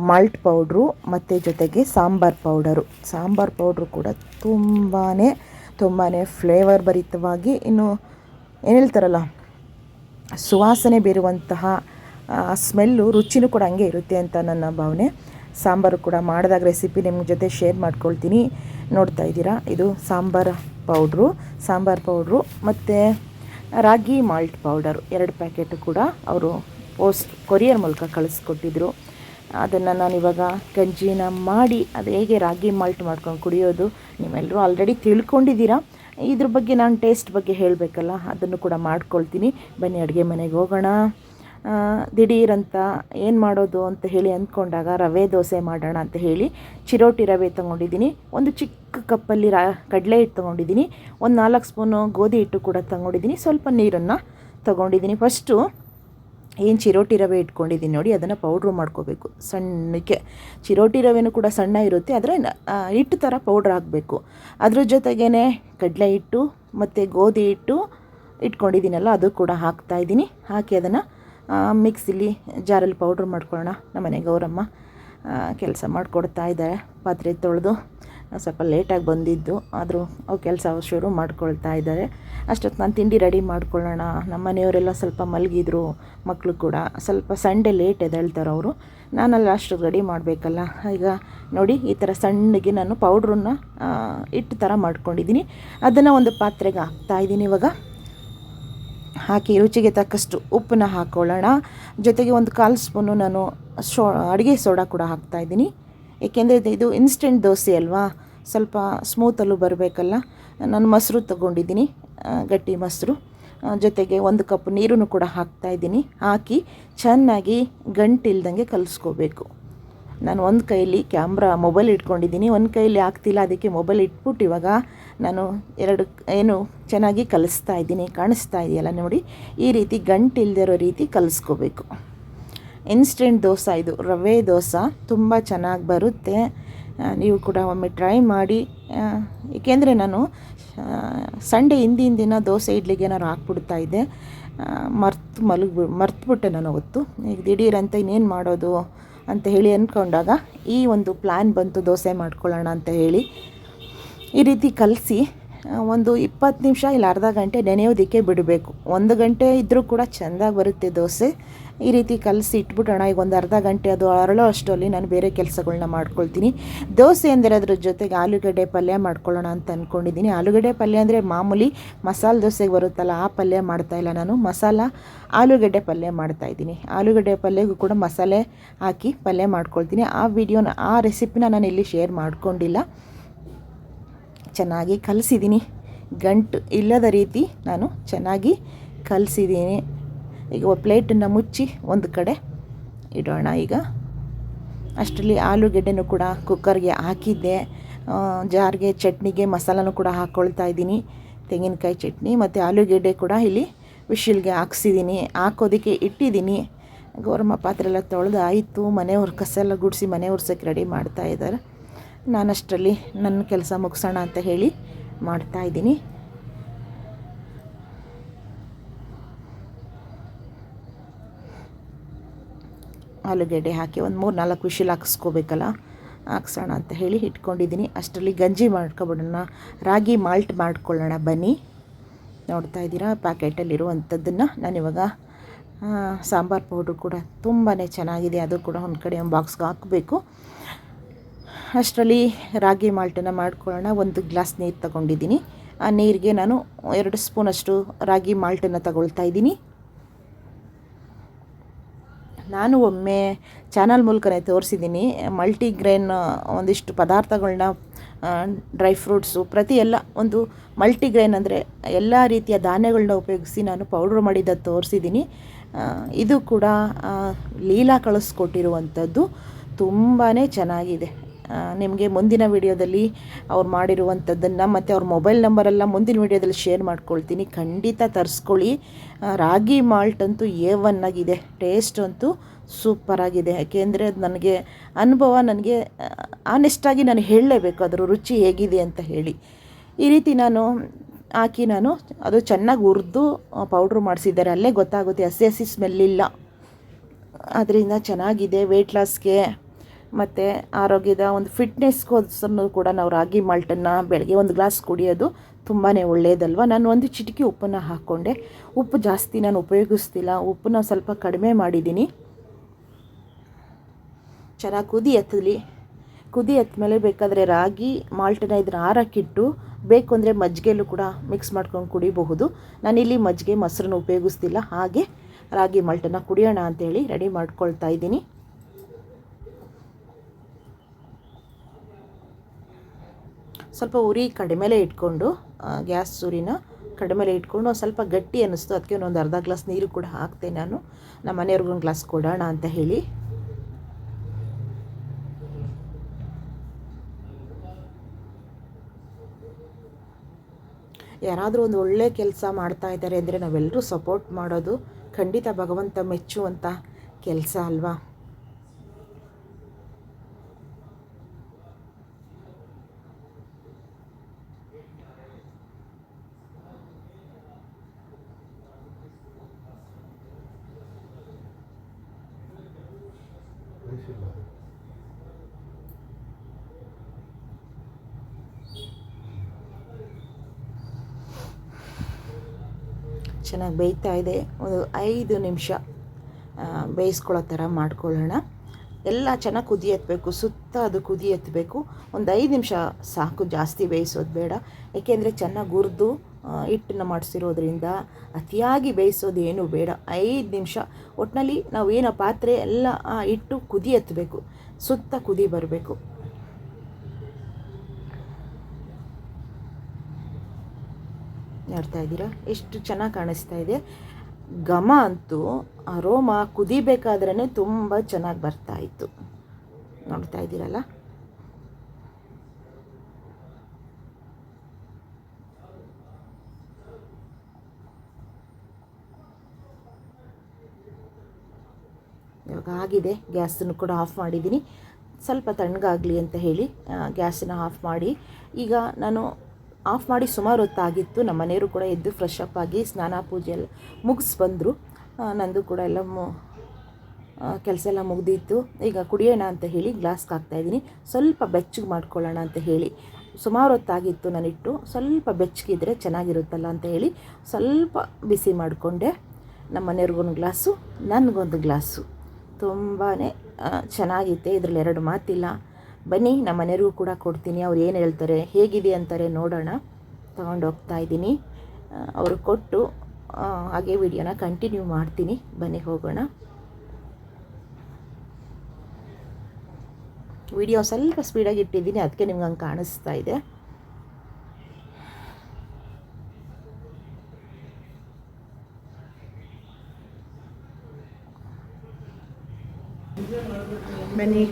ಮಾಲ್ಟ್ ಪೌಡ್ರು ಮತ್ತು ಜೊತೆಗೆ ಸಾಂಬಾರ್ ಪೌಡರು ಸಾಂಬಾರ್ ಪೌಡ್ರು ಕೂಡ ತುಂಬಾ ತುಂಬಾ ಫ್ಲೇವರ್ ಭರಿತವಾಗಿ ಇನ್ನು ಏನು ಹೇಳ್ತಾರಲ್ಲ, ಸುವಾಸನೆ ಬೀರುವಂತಹ ಸ್ಮೆಲ್ಲು ರುಚಿನೂ ಕೂಡ ಹಂಗೆ ಇರುತ್ತೆ ಅಂತ ನನ್ನ ಭಾವನೆ. ಸಾಂಬಾರು ಕೂಡ ಮಾಡಿದಾಗ ರೆಸಿಪಿ ನಿಮ್ಮ ಜೊತೆ ಶೇರ್ ಮಾಡ್ಕೊಳ್ತೀನಿ. ನೋಡ್ತಾ ಇದ್ದೀರಾ? ಇದು ಸಾಂಬಾರು ಪೌಡ್ರು ಸಾಂಬಾರು ಪೌಡ್ರು ಮತ್ತು ರಾಗಿ ಮಾಲ್ಟ್ ಪೌಡರು ಎರಡು ಪ್ಯಾಕೆಟು ಕೂಡ ಅವರು ಪೋಸ್ಟ್ ಕೊರಿಯರ್ ಮೂಲಕ ಕಳಿಸ್ಕೊಟ್ಟಿದ್ರು. ಅದನ್ನು ನಾನಿವಾಗ ಗಂಜಿನ ಮಾಡಿ ಅದು ಹೇಗೆ ರಾಗಿ ಮಾಲ್ಟ್ ಮಾಡ್ಕೊಂಡು ಕುಡಿಯೋದು ನೀವೆಲ್ಲರೂ ಆಲ್ರೆಡಿ ತಿಳ್ಕೊಂಡಿದ್ದೀರಾ? ಇದ್ರ ಬಗ್ಗೆ ನಾನು ಟೇಸ್ಟ್ ಬಗ್ಗೆ ಹೇಳಬೇಕಲ್ಲ, ಅದನ್ನು ಕೂಡ ಮಾಡ್ಕೊಳ್ತೀನಿ. ಬನ್ನಿ, ಅಡುಗೆ ಮನೆಗೆ ಹೋಗೋಣ. ದಿಢೀರಂತ ಏನು ಮಾಡೋದು ಅಂತ ಹೇಳಿ ಅಂದ್ಕೊಂಡಾಗ ರವೆ ದೋಸೆ ಮಾಡೋಣ ಅಂತ ಹೇಳಿ ಚಿರೋಟಿ ರವೆ ತೊಗೊಂಡಿದ್ದೀನಿ. ಒಂದು ಚಿಕ್ಕ ಕಪ್ಪಲ್ಲಿ ರಾ, ಕಡಲೆ ಹಿಟ್ಟು ತೊಗೊಂಡಿದ್ದೀನಿ. ಒಂದು ನಾಲ್ಕು ಸ್ಪೂನು ಗೋಧಿ ಹಿಟ್ಟು ಕೂಡ ತೊಗೊಂಡಿದ್ದೀನಿ. ಸ್ವಲ್ಪ ನೀರನ್ನು ತೊಗೊಂಡಿದ್ದೀನಿ. ಫಸ್ಟು ಏನು ಚಿರೋಟಿ ರವೆ ಇಟ್ಕೊಂಡಿದ್ದೀನಿ ನೋಡಿ, ಅದನ್ನು ಪೌಡ್ರ್ ಮಾಡ್ಕೋಬೇಕು. ಸಣ್ಣಕ್ಕೆ, ಚಿರೋಟಿ ರವೆನೂ ಕೂಡ ಸಣ್ಣ ಇರುತ್ತೆ, ಆದರೆ ಹಿಟ್ಟು ಥರ ಪೌಡ್ರ್ ಹಾಕಬೇಕು. ಅದ್ರ ಜೊತೆಗೇ ಕಡಲೆ ಹಿಟ್ಟು ಮತ್ತು ಗೋಧಿ ಹಿಟ್ಟು ಇಟ್ಕೊಂಡಿದ್ದೀನಲ್ಲ ಅದು ಕೂಡ ಹಾಕ್ತಾ ಇದ್ದೀನಿ. ಹಾಕಿ ಅದನ್ನು ಮಿಕ್ಸಿಲಿ ಜಾರಲ್ಲಿ ಪೌಡ್ರ್ ಮಾಡ್ಕೊಳ್ಳೋಣ. ನಮ್ಮನೆ ಗೌರಮ್ಮ ಕೆಲಸ ಮಾಡಿಕೊಡ್ತಾ ಇದ್ದಾರೆ, ಪಾತ್ರೆ ತೊಳೆದು. ಸ್ವಲ್ಪ ಲೇಟಾಗಿ ಬಂದಿದ್ದು. ಆದರೂ ಅವು ಕೆಲಸ ಶುರು ಮಾಡ್ಕೊಳ್ತಾ ಇದ್ದಾರೆ. ಅಷ್ಟೊತ್ತು ನಾನು ತಿಂಡಿ ರೆಡಿ ಮಾಡ್ಕೊಳ್ಳೋಣ. ನಮ್ಮ ಮನೆಯವರೆಲ್ಲ ಸ್ವಲ್ಪ ಮಲಗಿದ್ರು ಮಕ್ಕಳು ಕೂಡ. ಸ್ವಲ್ಪ ಸಂಡೇ ಲೇಟ್ ಎದ್ದೇಳ್ತಾರೆ ಅವರು. ನಾನಲ್ಲಿ ಅಷ್ಟು ರೆಡಿ ಮಾಡಬೇಕಲ್ಲ. ಈಗ ನೋಡಿ, ಈ ಥರ ಸಣ್ಣಗೆ ನಾನು ಪೌಡ್ರನ್ನ ಹಿಟ್ಟು ಥರ ಮಾಡ್ಕೊಂಡಿದ್ದೀನಿ. ಅದನ್ನು ಒಂದು ಪಾತ್ರೆಗೆ ಹಾಕ್ತಾ ಇದ್ದೀನಿ ಇವಾಗ. ಹಾಕಿ ರುಚಿಗೆ ತಕ್ಕಷ್ಟು ಉಪ್ಪನ್ನ ಹಾಕ್ಕೊಳ್ಳೋಣ ಜೊತೆಗೆ ಒಂದು ಕಾಲು ಸ್ಪೂನು ನಾನು ಸೋ, ಅಡುಗೆ ಸೋಡಾ ಕೂಡ ಹಾಕ್ತಾ ಇದ್ದೀನಿ. ಏಕೆಂದರೆ ಇದು ಇನ್ಸ್ಟೆಂಟ್ ದೋಸೆ ಅಲ್ವಾ? ಸ್ವಲ್ಪ ಸ್ಮೂತಲ್ಲೂ ಬರಬೇಕಲ್ಲ? ನಾನು ಮೊಸರು ತೊಗೊಂಡಿದ್ದೀನಿ ಗಟ್ಟಿ ಮೊಸರು. ಜೊತೆಗೆ ಒಂದು ಕಪ್ ನೀರನ್ನು ಕೂಡ ಹಾಕ್ತಾ ಇದ್ದೀನಿ. ಹಾಕಿ ಚೆನ್ನಾಗಿ ಗಂಟಿಲ್ದಂಗೆ ಕಲಿಸ್ಕೋಬೇಕು. ನಾನು ಒಂದು ಕೈಲಿ ಕ್ಯಾಮ್ರಾ ಮೊಬೈಲ್ ಇಟ್ಕೊಂಡಿದ್ದೀನಿ. ಒಂದು ಕೈಲಿ ಆಗ್ತಿಲ್ಲ, ಅದಕ್ಕೆ ಮೊಬೈಲ್ ಇಟ್ಬಿಟ್ಟು ಇವಾಗ ನಾನು ಎರಡು ಏನು ಚೆನ್ನಾಗಿ ಕಲಿಸ್ತಾ ಇದ್ದೀನಿ, ಕಾಣಿಸ್ತಾ ಇದೆಯಲ್ಲ ನೋಡಿ? ಈ ರೀತಿ ಗಂಟಿಲ್ದಿರೋ ರೀತಿ ಕಲಿಸ್ಕೋಬೇಕು. ಇನ್ಸ್ಟೆಂಟ್ ದೋಸೆ ಇದು. ರವೆ ದೋಸೆ ತುಂಬ ಚೆನ್ನಾಗಿ ಬರುತ್ತೆ. ನೀವು ಕೂಡ ಒಮ್ಮೆ ಟ್ರೈ ಮಾಡಿ. ಏಕೆಂದರೆ ನಾನು ಸಂಡೇ ಹಿಂದಿನ ದಿನ ದೋಸೆ ಇಡ್ಲಿಗೆ ಏನಾದ್ರು ಹಾಕ್ಬಿಡ್ತಾ ಇದ್ದೆ. ಮರ್ತು ಮಲಗಿ ಮರ್ತುಬಿಟ್ಟೆ ನಾನು ಅವತ್ತು. ಈಗ ದಿಢೀರಂತ ಇನ್ನೇನು ಮಾಡೋದು ಅಂತ ಹೇಳಿ ಅಂದ್ಕೊಂಡಾಗ ಈ ಒಂದು ಪ್ಲ್ಯಾನ್ ಬಂತು ದೋಸೆ ಮಾಡ್ಕೊಳ್ಳೋಣ ಅಂತ ಹೇಳಿ. ಈ ರೀತಿ ಕಲಸಿ ಒಂದು ಇಪ್ಪತ್ತು ನಿಮಿಷ ಇಲ್ಲ ಅರ್ಧ ಗಂಟೆ ನೆನೆಯೋದಕ್ಕೆ ಬಿಡಬೇಕು. ಒಂದು ಗಂಟೆ ಇದ್ದರೂ ಕೂಡ ಚೆಂದಾಗಿ ಬರುತ್ತೆ ದೋಸೆ. ಈ ರೀತಿ ಕಲಸಿ ಇಟ್ಬಿಟ್ಟೋಣ ಈಗ ಒಂದು ಅರ್ಧ ಗಂಟೆ ಅದು ಅರಳೋ ಅಷ್ಟರಲ್ಲಿ ನಾನು ಬೇರೆ ಕೆಲಸಗಳನ್ನ ಮಾಡ್ಕೊಳ್ತೀನಿ. ದೋಸೆ ಅಂದರೆ ಅದ್ರ ಜೊತೆಗೆ ಆಲೂಗಡ್ಡೆ ಪಲ್ಯ ಮಾಡ್ಕೊಳ್ಳೋಣ ಅಂತ ಅಂದ್ಕೊಂಡಿದ್ದೀನಿ ಆಲೂಗಡ್ಡೆ ಪಲ್ಯ ಅಂದರೆ ಮಾಮೂಲಿ ಮಸಾಲೆ ದೋಸೆಗೆ ಬರುತ್ತಲ್ಲ, ಆ ಪಲ್ಯ ಮಾಡ್ತಾ ಇಲ್ಲ ನಾನು. ಮಸಾಲ, ಆಲೂಗಡ್ಡೆ ಪಲ್ಯ ಮಾಡ್ತಾ ಇದ್ದೀನಿ. ಆಲೂಗಡ್ಡೆ ಪಲ್ಯಗೂ ಕೂಡ ಮಸಾಲೆ ಹಾಕಿ ಪಲ್ಯ ಮಾಡ್ಕೊಳ್ತೀನಿ. ಆ ವಿಡಿಯೋನ, ಆ ರೆಸಿಪಿನ ನಾನು ಇಲ್ಲಿ ಶೇರ್ ಮಾಡ್ಕೊಂಡಿಲ್ಲ. ಚೆನ್ನಾಗಿ ಕಲಸಿದ್ದೀನಿ. ಗಂಟು ಇಲ್ಲದ ರೀತಿ ನಾನು ಚೆನ್ನಾಗಿ ಕಲಸಿದ್ದೀನಿ. ಈಗ ಪ್ಲೇಟನ್ನು ಮುಚ್ಚಿ ಒಂದು ಕಡೆ ಇಡೋಣ ಈಗ. ಅಷ್ಟರಲ್ಲಿ ಆಲೂಗೆಡ್ಡೆನೂ ಕೂಡ ಕುಕ್ಕರ್ಗೆ ಹಾಕಿದ್ದೆ. ಜಾರಿಗೆ ಚಟ್ನಿಗೆ ಮಸಾಲನೂ ಕೂಡ ಹಾಕ್ಕೊಳ್ತಾ ಇದ್ದೀನಿ. ತೆಂಗಿನಕಾಯಿ ಚಟ್ನಿ ಮತ್ತು ಆಲೂಗೆಡ್ಡೆ ಕೂಡ ಇಲ್ಲಿ ವಿಶಿಲ್ಗೆ ಹಾಕ್ಸಿದ್ದೀನಿ. ಹಾಕೋದಕ್ಕೆ ಇಟ್ಟಿದ್ದೀನಿ. ಗೌರಮ್ಮ ಪಾತ್ರೆ ಎಲ್ಲ ತೊಳೆದು ಆಯಿತು ಮನೆಯವ್ರ ಕಸ ಎಲ್ಲ ಗುಡಿಸಿ ಮನೆ ಒರ್ಸೋಕ್ಕೆ ರೆಡಿ ಮಾಡ್ತಾ ಇದ್ದಾರೆ. ನಾನು ಅಷ್ಟರಲ್ಲಿ ನನ್ನ ಕೆಲಸ ಮುಗಿಸೋಣ ಅಂತ ಹೇಳಿ ಮಾಡ್ತಾ ಇದ್ದೀನಿ ಆಲೂಗೆಡ್ಡೆ ಹಾಕಿ ಒಂದು ಮೂರು ನಾಲ್ಕು ವಿಶಿಲ್ ಹಾಕಿಸ್ಕೋಬೇಕಲ್ಲ? ಹಾಕ್ಸೋಣ ಅಂತ ಹೇಳಿ ಇಟ್ಕೊಂಡಿದ್ದೀನಿ. ಅಷ್ಟರಲ್ಲಿ ಗಂಜಿ ಮಾಡ್ಕೊಬಿಡೋಣ. ರಾಗಿ ಮಾಲ್ಟ್ ಮಾಡ್ಕೊಳ್ಳೋಣ ಬನ್ನಿ. ನೋಡ್ತಾ ಇದ್ದೀರಾ? ಪ್ಯಾಕೆಟಲ್ಲಿರುವಂಥದ್ದನ್ನು ನಾನಿವಾಗ ಸಾಂಬಾರ್ ಪೌಡ್ರು ಕೂಡ ತುಂಬಾ ಚೆನ್ನಾಗಿದೆ. ಅದು ಕೂಡ ಒಂದು ಕಡೆ ಒಂದು ಬಾಕ್ಸ್ಗೆ ಹಾಕಬೇಕು. ಅಷ್ಟರಲ್ಲಿ ರಾಗಿ ಮಾಲ್ಟನ್ನು ಮಾಡ್ಕೊಳ್ಳೋಣ. ಒಂದು ಗ್ಲಾಸ್ ನೀರು ತಗೊಂಡಿದ್ದೀನಿ. ಆ ನೀರಿಗೆ ನಾನು ಎರಡು ಸ್ಪೂನಷ್ಟು ರಾಗಿ ಮಾಲ್ಟನ್ನು ತಗೊಳ್ತಾ ಇದ್ದೀನಿ. ನಾನು ಒಮ್ಮೆ ಚಾನಲ್ ಮೂಲಕನೇ ತೋರಿಸಿದ್ದೀನಿ. ಮಲ್ಟಿಗ್ರೇನ್ ಒಂದಿಷ್ಟು ಪದಾರ್ಥಗಳನ್ನ ಡ್ರೈ ಫ್ರೂಟ್ಸು, ಪ್ರತಿ ಎಲ್ಲ ಒಂದು ಮಲ್ಟಿಗ್ರೇನ್ ಅಂದರೆ ಎಲ್ಲ ರೀತಿಯ ಧಾನ್ಯಗಳನ್ನ ಉಪಯೋಗಿಸಿ ನಾನು ಪೌಡ್ರ್ ಮಾಡಿದ್ದ ತೋರಿಸಿದ್ದೀನಿ. ಇದು ಕೂಡ ಲೀಲಾ ಕಳಿಸ್ಕೊಟ್ಟಿರುವಂಥದ್ದು ತುಂಬಾ ಚೆನ್ನಾಗಿದೆ. ನಿಮಗೆ ಮುಂದಿನ ವಿಡಿಯೋದಲ್ಲಿ ಅವ್ರು ಮಾಡಿರುವಂಥದ್ದನ್ನು ಮತ್ತು ಅವ್ರ ಮೊಬೈಲ್ ನಂಬರೆಲ್ಲ ಮುಂದಿನ ವಿಡಿಯೋದಲ್ಲಿ ಶೇರ್ ಮಾಡ್ಕೊಳ್ತೀನಿ. ಖಂಡಿತ ತರಿಸ್ಕೊಳ್ಳಿ. ರಾಗಿ ಮಾಲ್ಟ್ ಅಂತೂ ಎ ಒನ್ ಆಗಿದೆ. ಟೇಸ್ಟ್ ಅಂತೂ ಸೂಪರಾಗಿದೆ ಯಾಕೆಂದರೆ ಅದು ನನಗೆ ಅನುಭವ ನನಗೆ ಆನೆಸ್ಟಾಗಿ ನಾನು ಹೇಳಲೇಬೇಕು. ಅದರ ರುಚಿ ಹೇಗಿದೆ ಅಂತ ಹೇಳಿ. ಈ ರೀತಿ ನಾನು ಹಾಕಿ ನಾನು ಅದು ಚೆನ್ನಾಗಿ ಹುರಿದು ಪೌಡ್ರ್ ಮಾಡಿಸಿದ್ದಾರೆ. ಅಲ್ಲೇ ಗೊತ್ತಾಗುತ್ತೆ. ಹಸಿ ಹಸಿ ಸ್ಮೆಲ್ ಇಲ್ಲ. ಅದರಿಂದ ಚೆನ್ನಾಗಿದೆ. ವೆಯ್ಟ್ ಲಾಸ್ಗೆ ಮತ್ತು ಆರೋಗ್ಯದ ಒಂದು ಫಿಟ್ನೆಸ್ಗೋಸ್ಕರ ಕೂಡ ನಾವು ರಾಗಿ ಮಾಲ್ಟನ್ನು ಬೆಳಗ್ಗೆ ಒಂದು ಗ್ಲಾಸ್ ಕುಡಿಯೋದು ತುಂಬಾ ಒಳ್ಳೆಯದಲ್ವ ನಾನು ಒಂದು ಚಿಟಿಕೆ ಉಪ್ಪನ್ನು ಹಾಕ್ಕೊಂಡೆ ಉಪ್ಪು ಜಾಸ್ತಿ ನಾನು ಉಪಯೋಗಿಸ್ತಿಲ್ಲ. ಉಪ್ಪನ್ನ ಸ್ವಲ್ಪ ಕಡಿಮೆ ಮಾಡಿದ್ದೀನಿ. ಚೆನ್ನಾಗಿ ಕುದಿ ಎತ್ತಲಿ. ಕುದಿ ಎತ್ತಮೇಲೆ ಬೇಕಾದರೆ ರಾಗಿ ಮಾಲ್ಟನ್ನ ಇದನ್ನು ಆರಕ್ಕಿಟ್ಟು ಬೇಕು ಅಂದರೆ ಮಜ್ಜಿಗೆಲ್ಲೂ ಕೂಡ ಮಿಕ್ಸ್ ಮಾಡ್ಕೊಂಡು ಕುಡಿಬಹುದು. ನಾನಿಲ್ಲಿ ಮಜ್ಜಿಗೆ, ಮೊಸರನ್ನು ಉಪಯೋಗಿಸ್ತಿಲ್ಲ. ಹಾಗೆ ರಾಗಿ ಮಾಲ್ಟನ್ನು ಕುಡಿಯೋಣ ಅಂತೇಳಿ ರೆಡಿ ಮಾಡ್ಕೊಳ್ತಾ ಇದ್ದೀನಿ. ಸ್ವಲ್ಪ ಉರಿ ಕಡಿಮೆಲೇ ಇಟ್ಕೊಂಡು ಗ್ಯಾಸ್ ಉರಿನ ಕಡಿಮೆಲೆ ಇಟ್ಕೊಂಡು ಸ್ವಲ್ಪ ಗಟ್ಟಿ ಅನ್ನಿಸ್ತು. ಅದಕ್ಕೆ ಒಂದು ಅರ್ಧ ಗ್ಲಾಸ್ ನೀರು ಕೂಡ ಹಾಕ್ತೆ ನಾನು. ನಮ್ಮ ಮನೆಯವ್ರಿಗೂ ಒಂದು ಗ್ಲಾಸ್ ಕೊಡೋಣ ಅಂತ ಹೇಳಿ. ಯಾರಾದರೂ ಒಂದು ಒಳ್ಳೆ ಕೆಲಸ ಮಾಡ್ತಾ ಇದ್ದಾರೆ ಅಂದರೆ ನಾವೆಲ್ಲರೂ ಸಪೋರ್ಟ್ ಮಾಡೋದು ಖಂಡಿತ ಭಗವಂತ ಮೆಚ್ಚುವಂಥ ಕೆಲಸ ಅಲ್ವಾ? ಚೆನ್ನಾಗಿ ಬೇಯ್ತಾ ಇದೆ. ಒಂದು ಐದು ನಿಮಿಷ ಬೇಯಿಸ್ಕೊಳ್ಳೋ ಥರ ಮಾಡ್ಕೊಳ್ಳೋಣ. ಎಲ್ಲ ಚೆನ್ನಾಗಿ ಕುದಿ ಎತ್ತಬೇಕು ಸುತ್ತ ಅದು ಕುದಿ ಎತ್ತಬೇಕು ಒಂದು ಐದು ನಿಮಿಷ ಸಾಕು, ಜಾಸ್ತಿ ಬೇಯಿಸೋದು ಬೇಡ. ಏಕೆಂದರೆ ಚೆನ್ನಾಗಿ ಹುರಿದು ಹಿಟ್ಟನ್ನ ಮಾಡಿಸಿರೋದ್ರಿಂದ ಅತಿಯಾಗಿ ಬೇಯಿಸೋದು ಏನೂ ಬೇಡ. ಐದು ನಿಮಿಷ. ಒಟ್ಟಿನಲ್ಲಿ ನಾವು ಏನೋ ಪಾತ್ರೆ ಎಲ್ಲ, ಆ ಹಿಟ್ಟು ಕುದಿ ಎತ್ತಬೇಕು ಸುತ್ತ ಕುದಿ ಬರಬೇಕು. ನೋಡ್ತಾ ಇದ್ದೀರಾ ಎಷ್ಟು ಚೆನ್ನಾಗಿ ಕಾಣಿಸ್ತಾ ಇದೆ. ಘಮ ಅಂತೂ ಅರೋಮ ಕುದಿಬೇಕಾದ್ರೇ ತುಂಬ ಚೆನ್ನಾಗಿ ಬರ್ತಾ ಇತ್ತು. ನೋಡ್ತಾ ಇದ್ದೀರಲ್ಲ? ಇವಾಗ ಆಗಿದೆ. ಗ್ಯಾಸನ್ನು ಕೂಡ ಆಫ್ ಮಾಡಿದ್ದೀನಿ. ಸ್ವಲ್ಪ ತಣ್ಣಗಾಗಲಿ ಅಂತ ಹೇಳಿ ಗ್ಯಾಸನ್ನು ಆಫ್ ಮಾಡಿ. ಈಗ ನಾನು ಆಫ್ ಮಾಡಿ ಸುಮಾರು ಹೊತ್ತಾಗಿತ್ತು. ನಮ್ಮ ಮನೆಯವರು ಕೂಡ ಎದ್ದು ಫ್ರೆಶ್ ಅಪ್ ಆಗಿ ಸ್ನಾನ ಪೂಜೆ ಎಲ್ಲ ಮುಗಿಸ್ ಬಂದರು ನಂದು ಕೂಡ ಎಲ್ಲ ಕೆಲಸ ಎಲ್ಲ ಮುಗ್ದಿತ್ತು. ಈಗ ಕುಡಿಯೋಣ ಅಂತ ಹೇಳಿ ಗ್ಲಾಸ್ಗೆ ಹಾಕ್ತಾಯಿದ್ದೀನಿ ಸ್ವಲ್ಪ ಬೆಚ್ಚಗೆ ಮಾಡ್ಕೊಳ್ಳೋಣ ಅಂತ ಹೇಳಿ. ಸುಮಾರು ಹೊತ್ತಾಗಿತ್ತು ನಾನಿಟ್ಟು ಸ್ವಲ್ಪ ಬೆಚ್ಚಗಿದ್ರೆ ಚೆನ್ನಾಗಿರುತ್ತಲ್ಲ ಅಂತ ಹೇಳಿ ಸ್ವಲ್ಪ ಬಿಸಿ ಮಾಡಿಕೊಂಡೆ. ನಮ್ಮ ಮನೆಯವ್ರಿಗೊಂದು ಗ್ಲಾಸು ನನಗೊಂದು ಗ್ಲಾಸು ತುಂಬಾ ಚೆನ್ನಾಗಿತ್ತೆ ಇದರಲ್ಲಿ ಎರಡು ಮಾತಿಲ್ಲ. ಬನ್ನಿ, ನಮ್ಮ ಮನೆಯವ್ರಿಗೂ ಕೂಡ ಕೊಡ್ತೀನಿ. ಅವ್ರು ಏನು ಹೇಳ್ತಾರೆ, ಹೇಗಿದೆ ಅಂತಾರೆ ನೋಡೋಣ. ಹೋಗ್ತಾ ಇದ್ದೀನಿ. ಅವರು ಕೊಟ್ಟು ಹಾಗೆ ವಿಡಿಯೋನ ಕಂಟಿನ್ಯೂ ಮಾಡ್ತೀನಿ. ಬನ್ನಿ, ಹೋಗೋಣ. ವಿಡಿಯೋ ಸ್ವಲ್ಪ ಸ್ಪೀಡಾಗಿ ಇಟ್ಟಿದ್ದೀನಿ, ಅದಕ್ಕೆ ನಿಮ್ಗೆ ಹಂಗೆ ಕಾಣಿಸ್ತಾ ಇದೆ. ಬನ್ನಿ.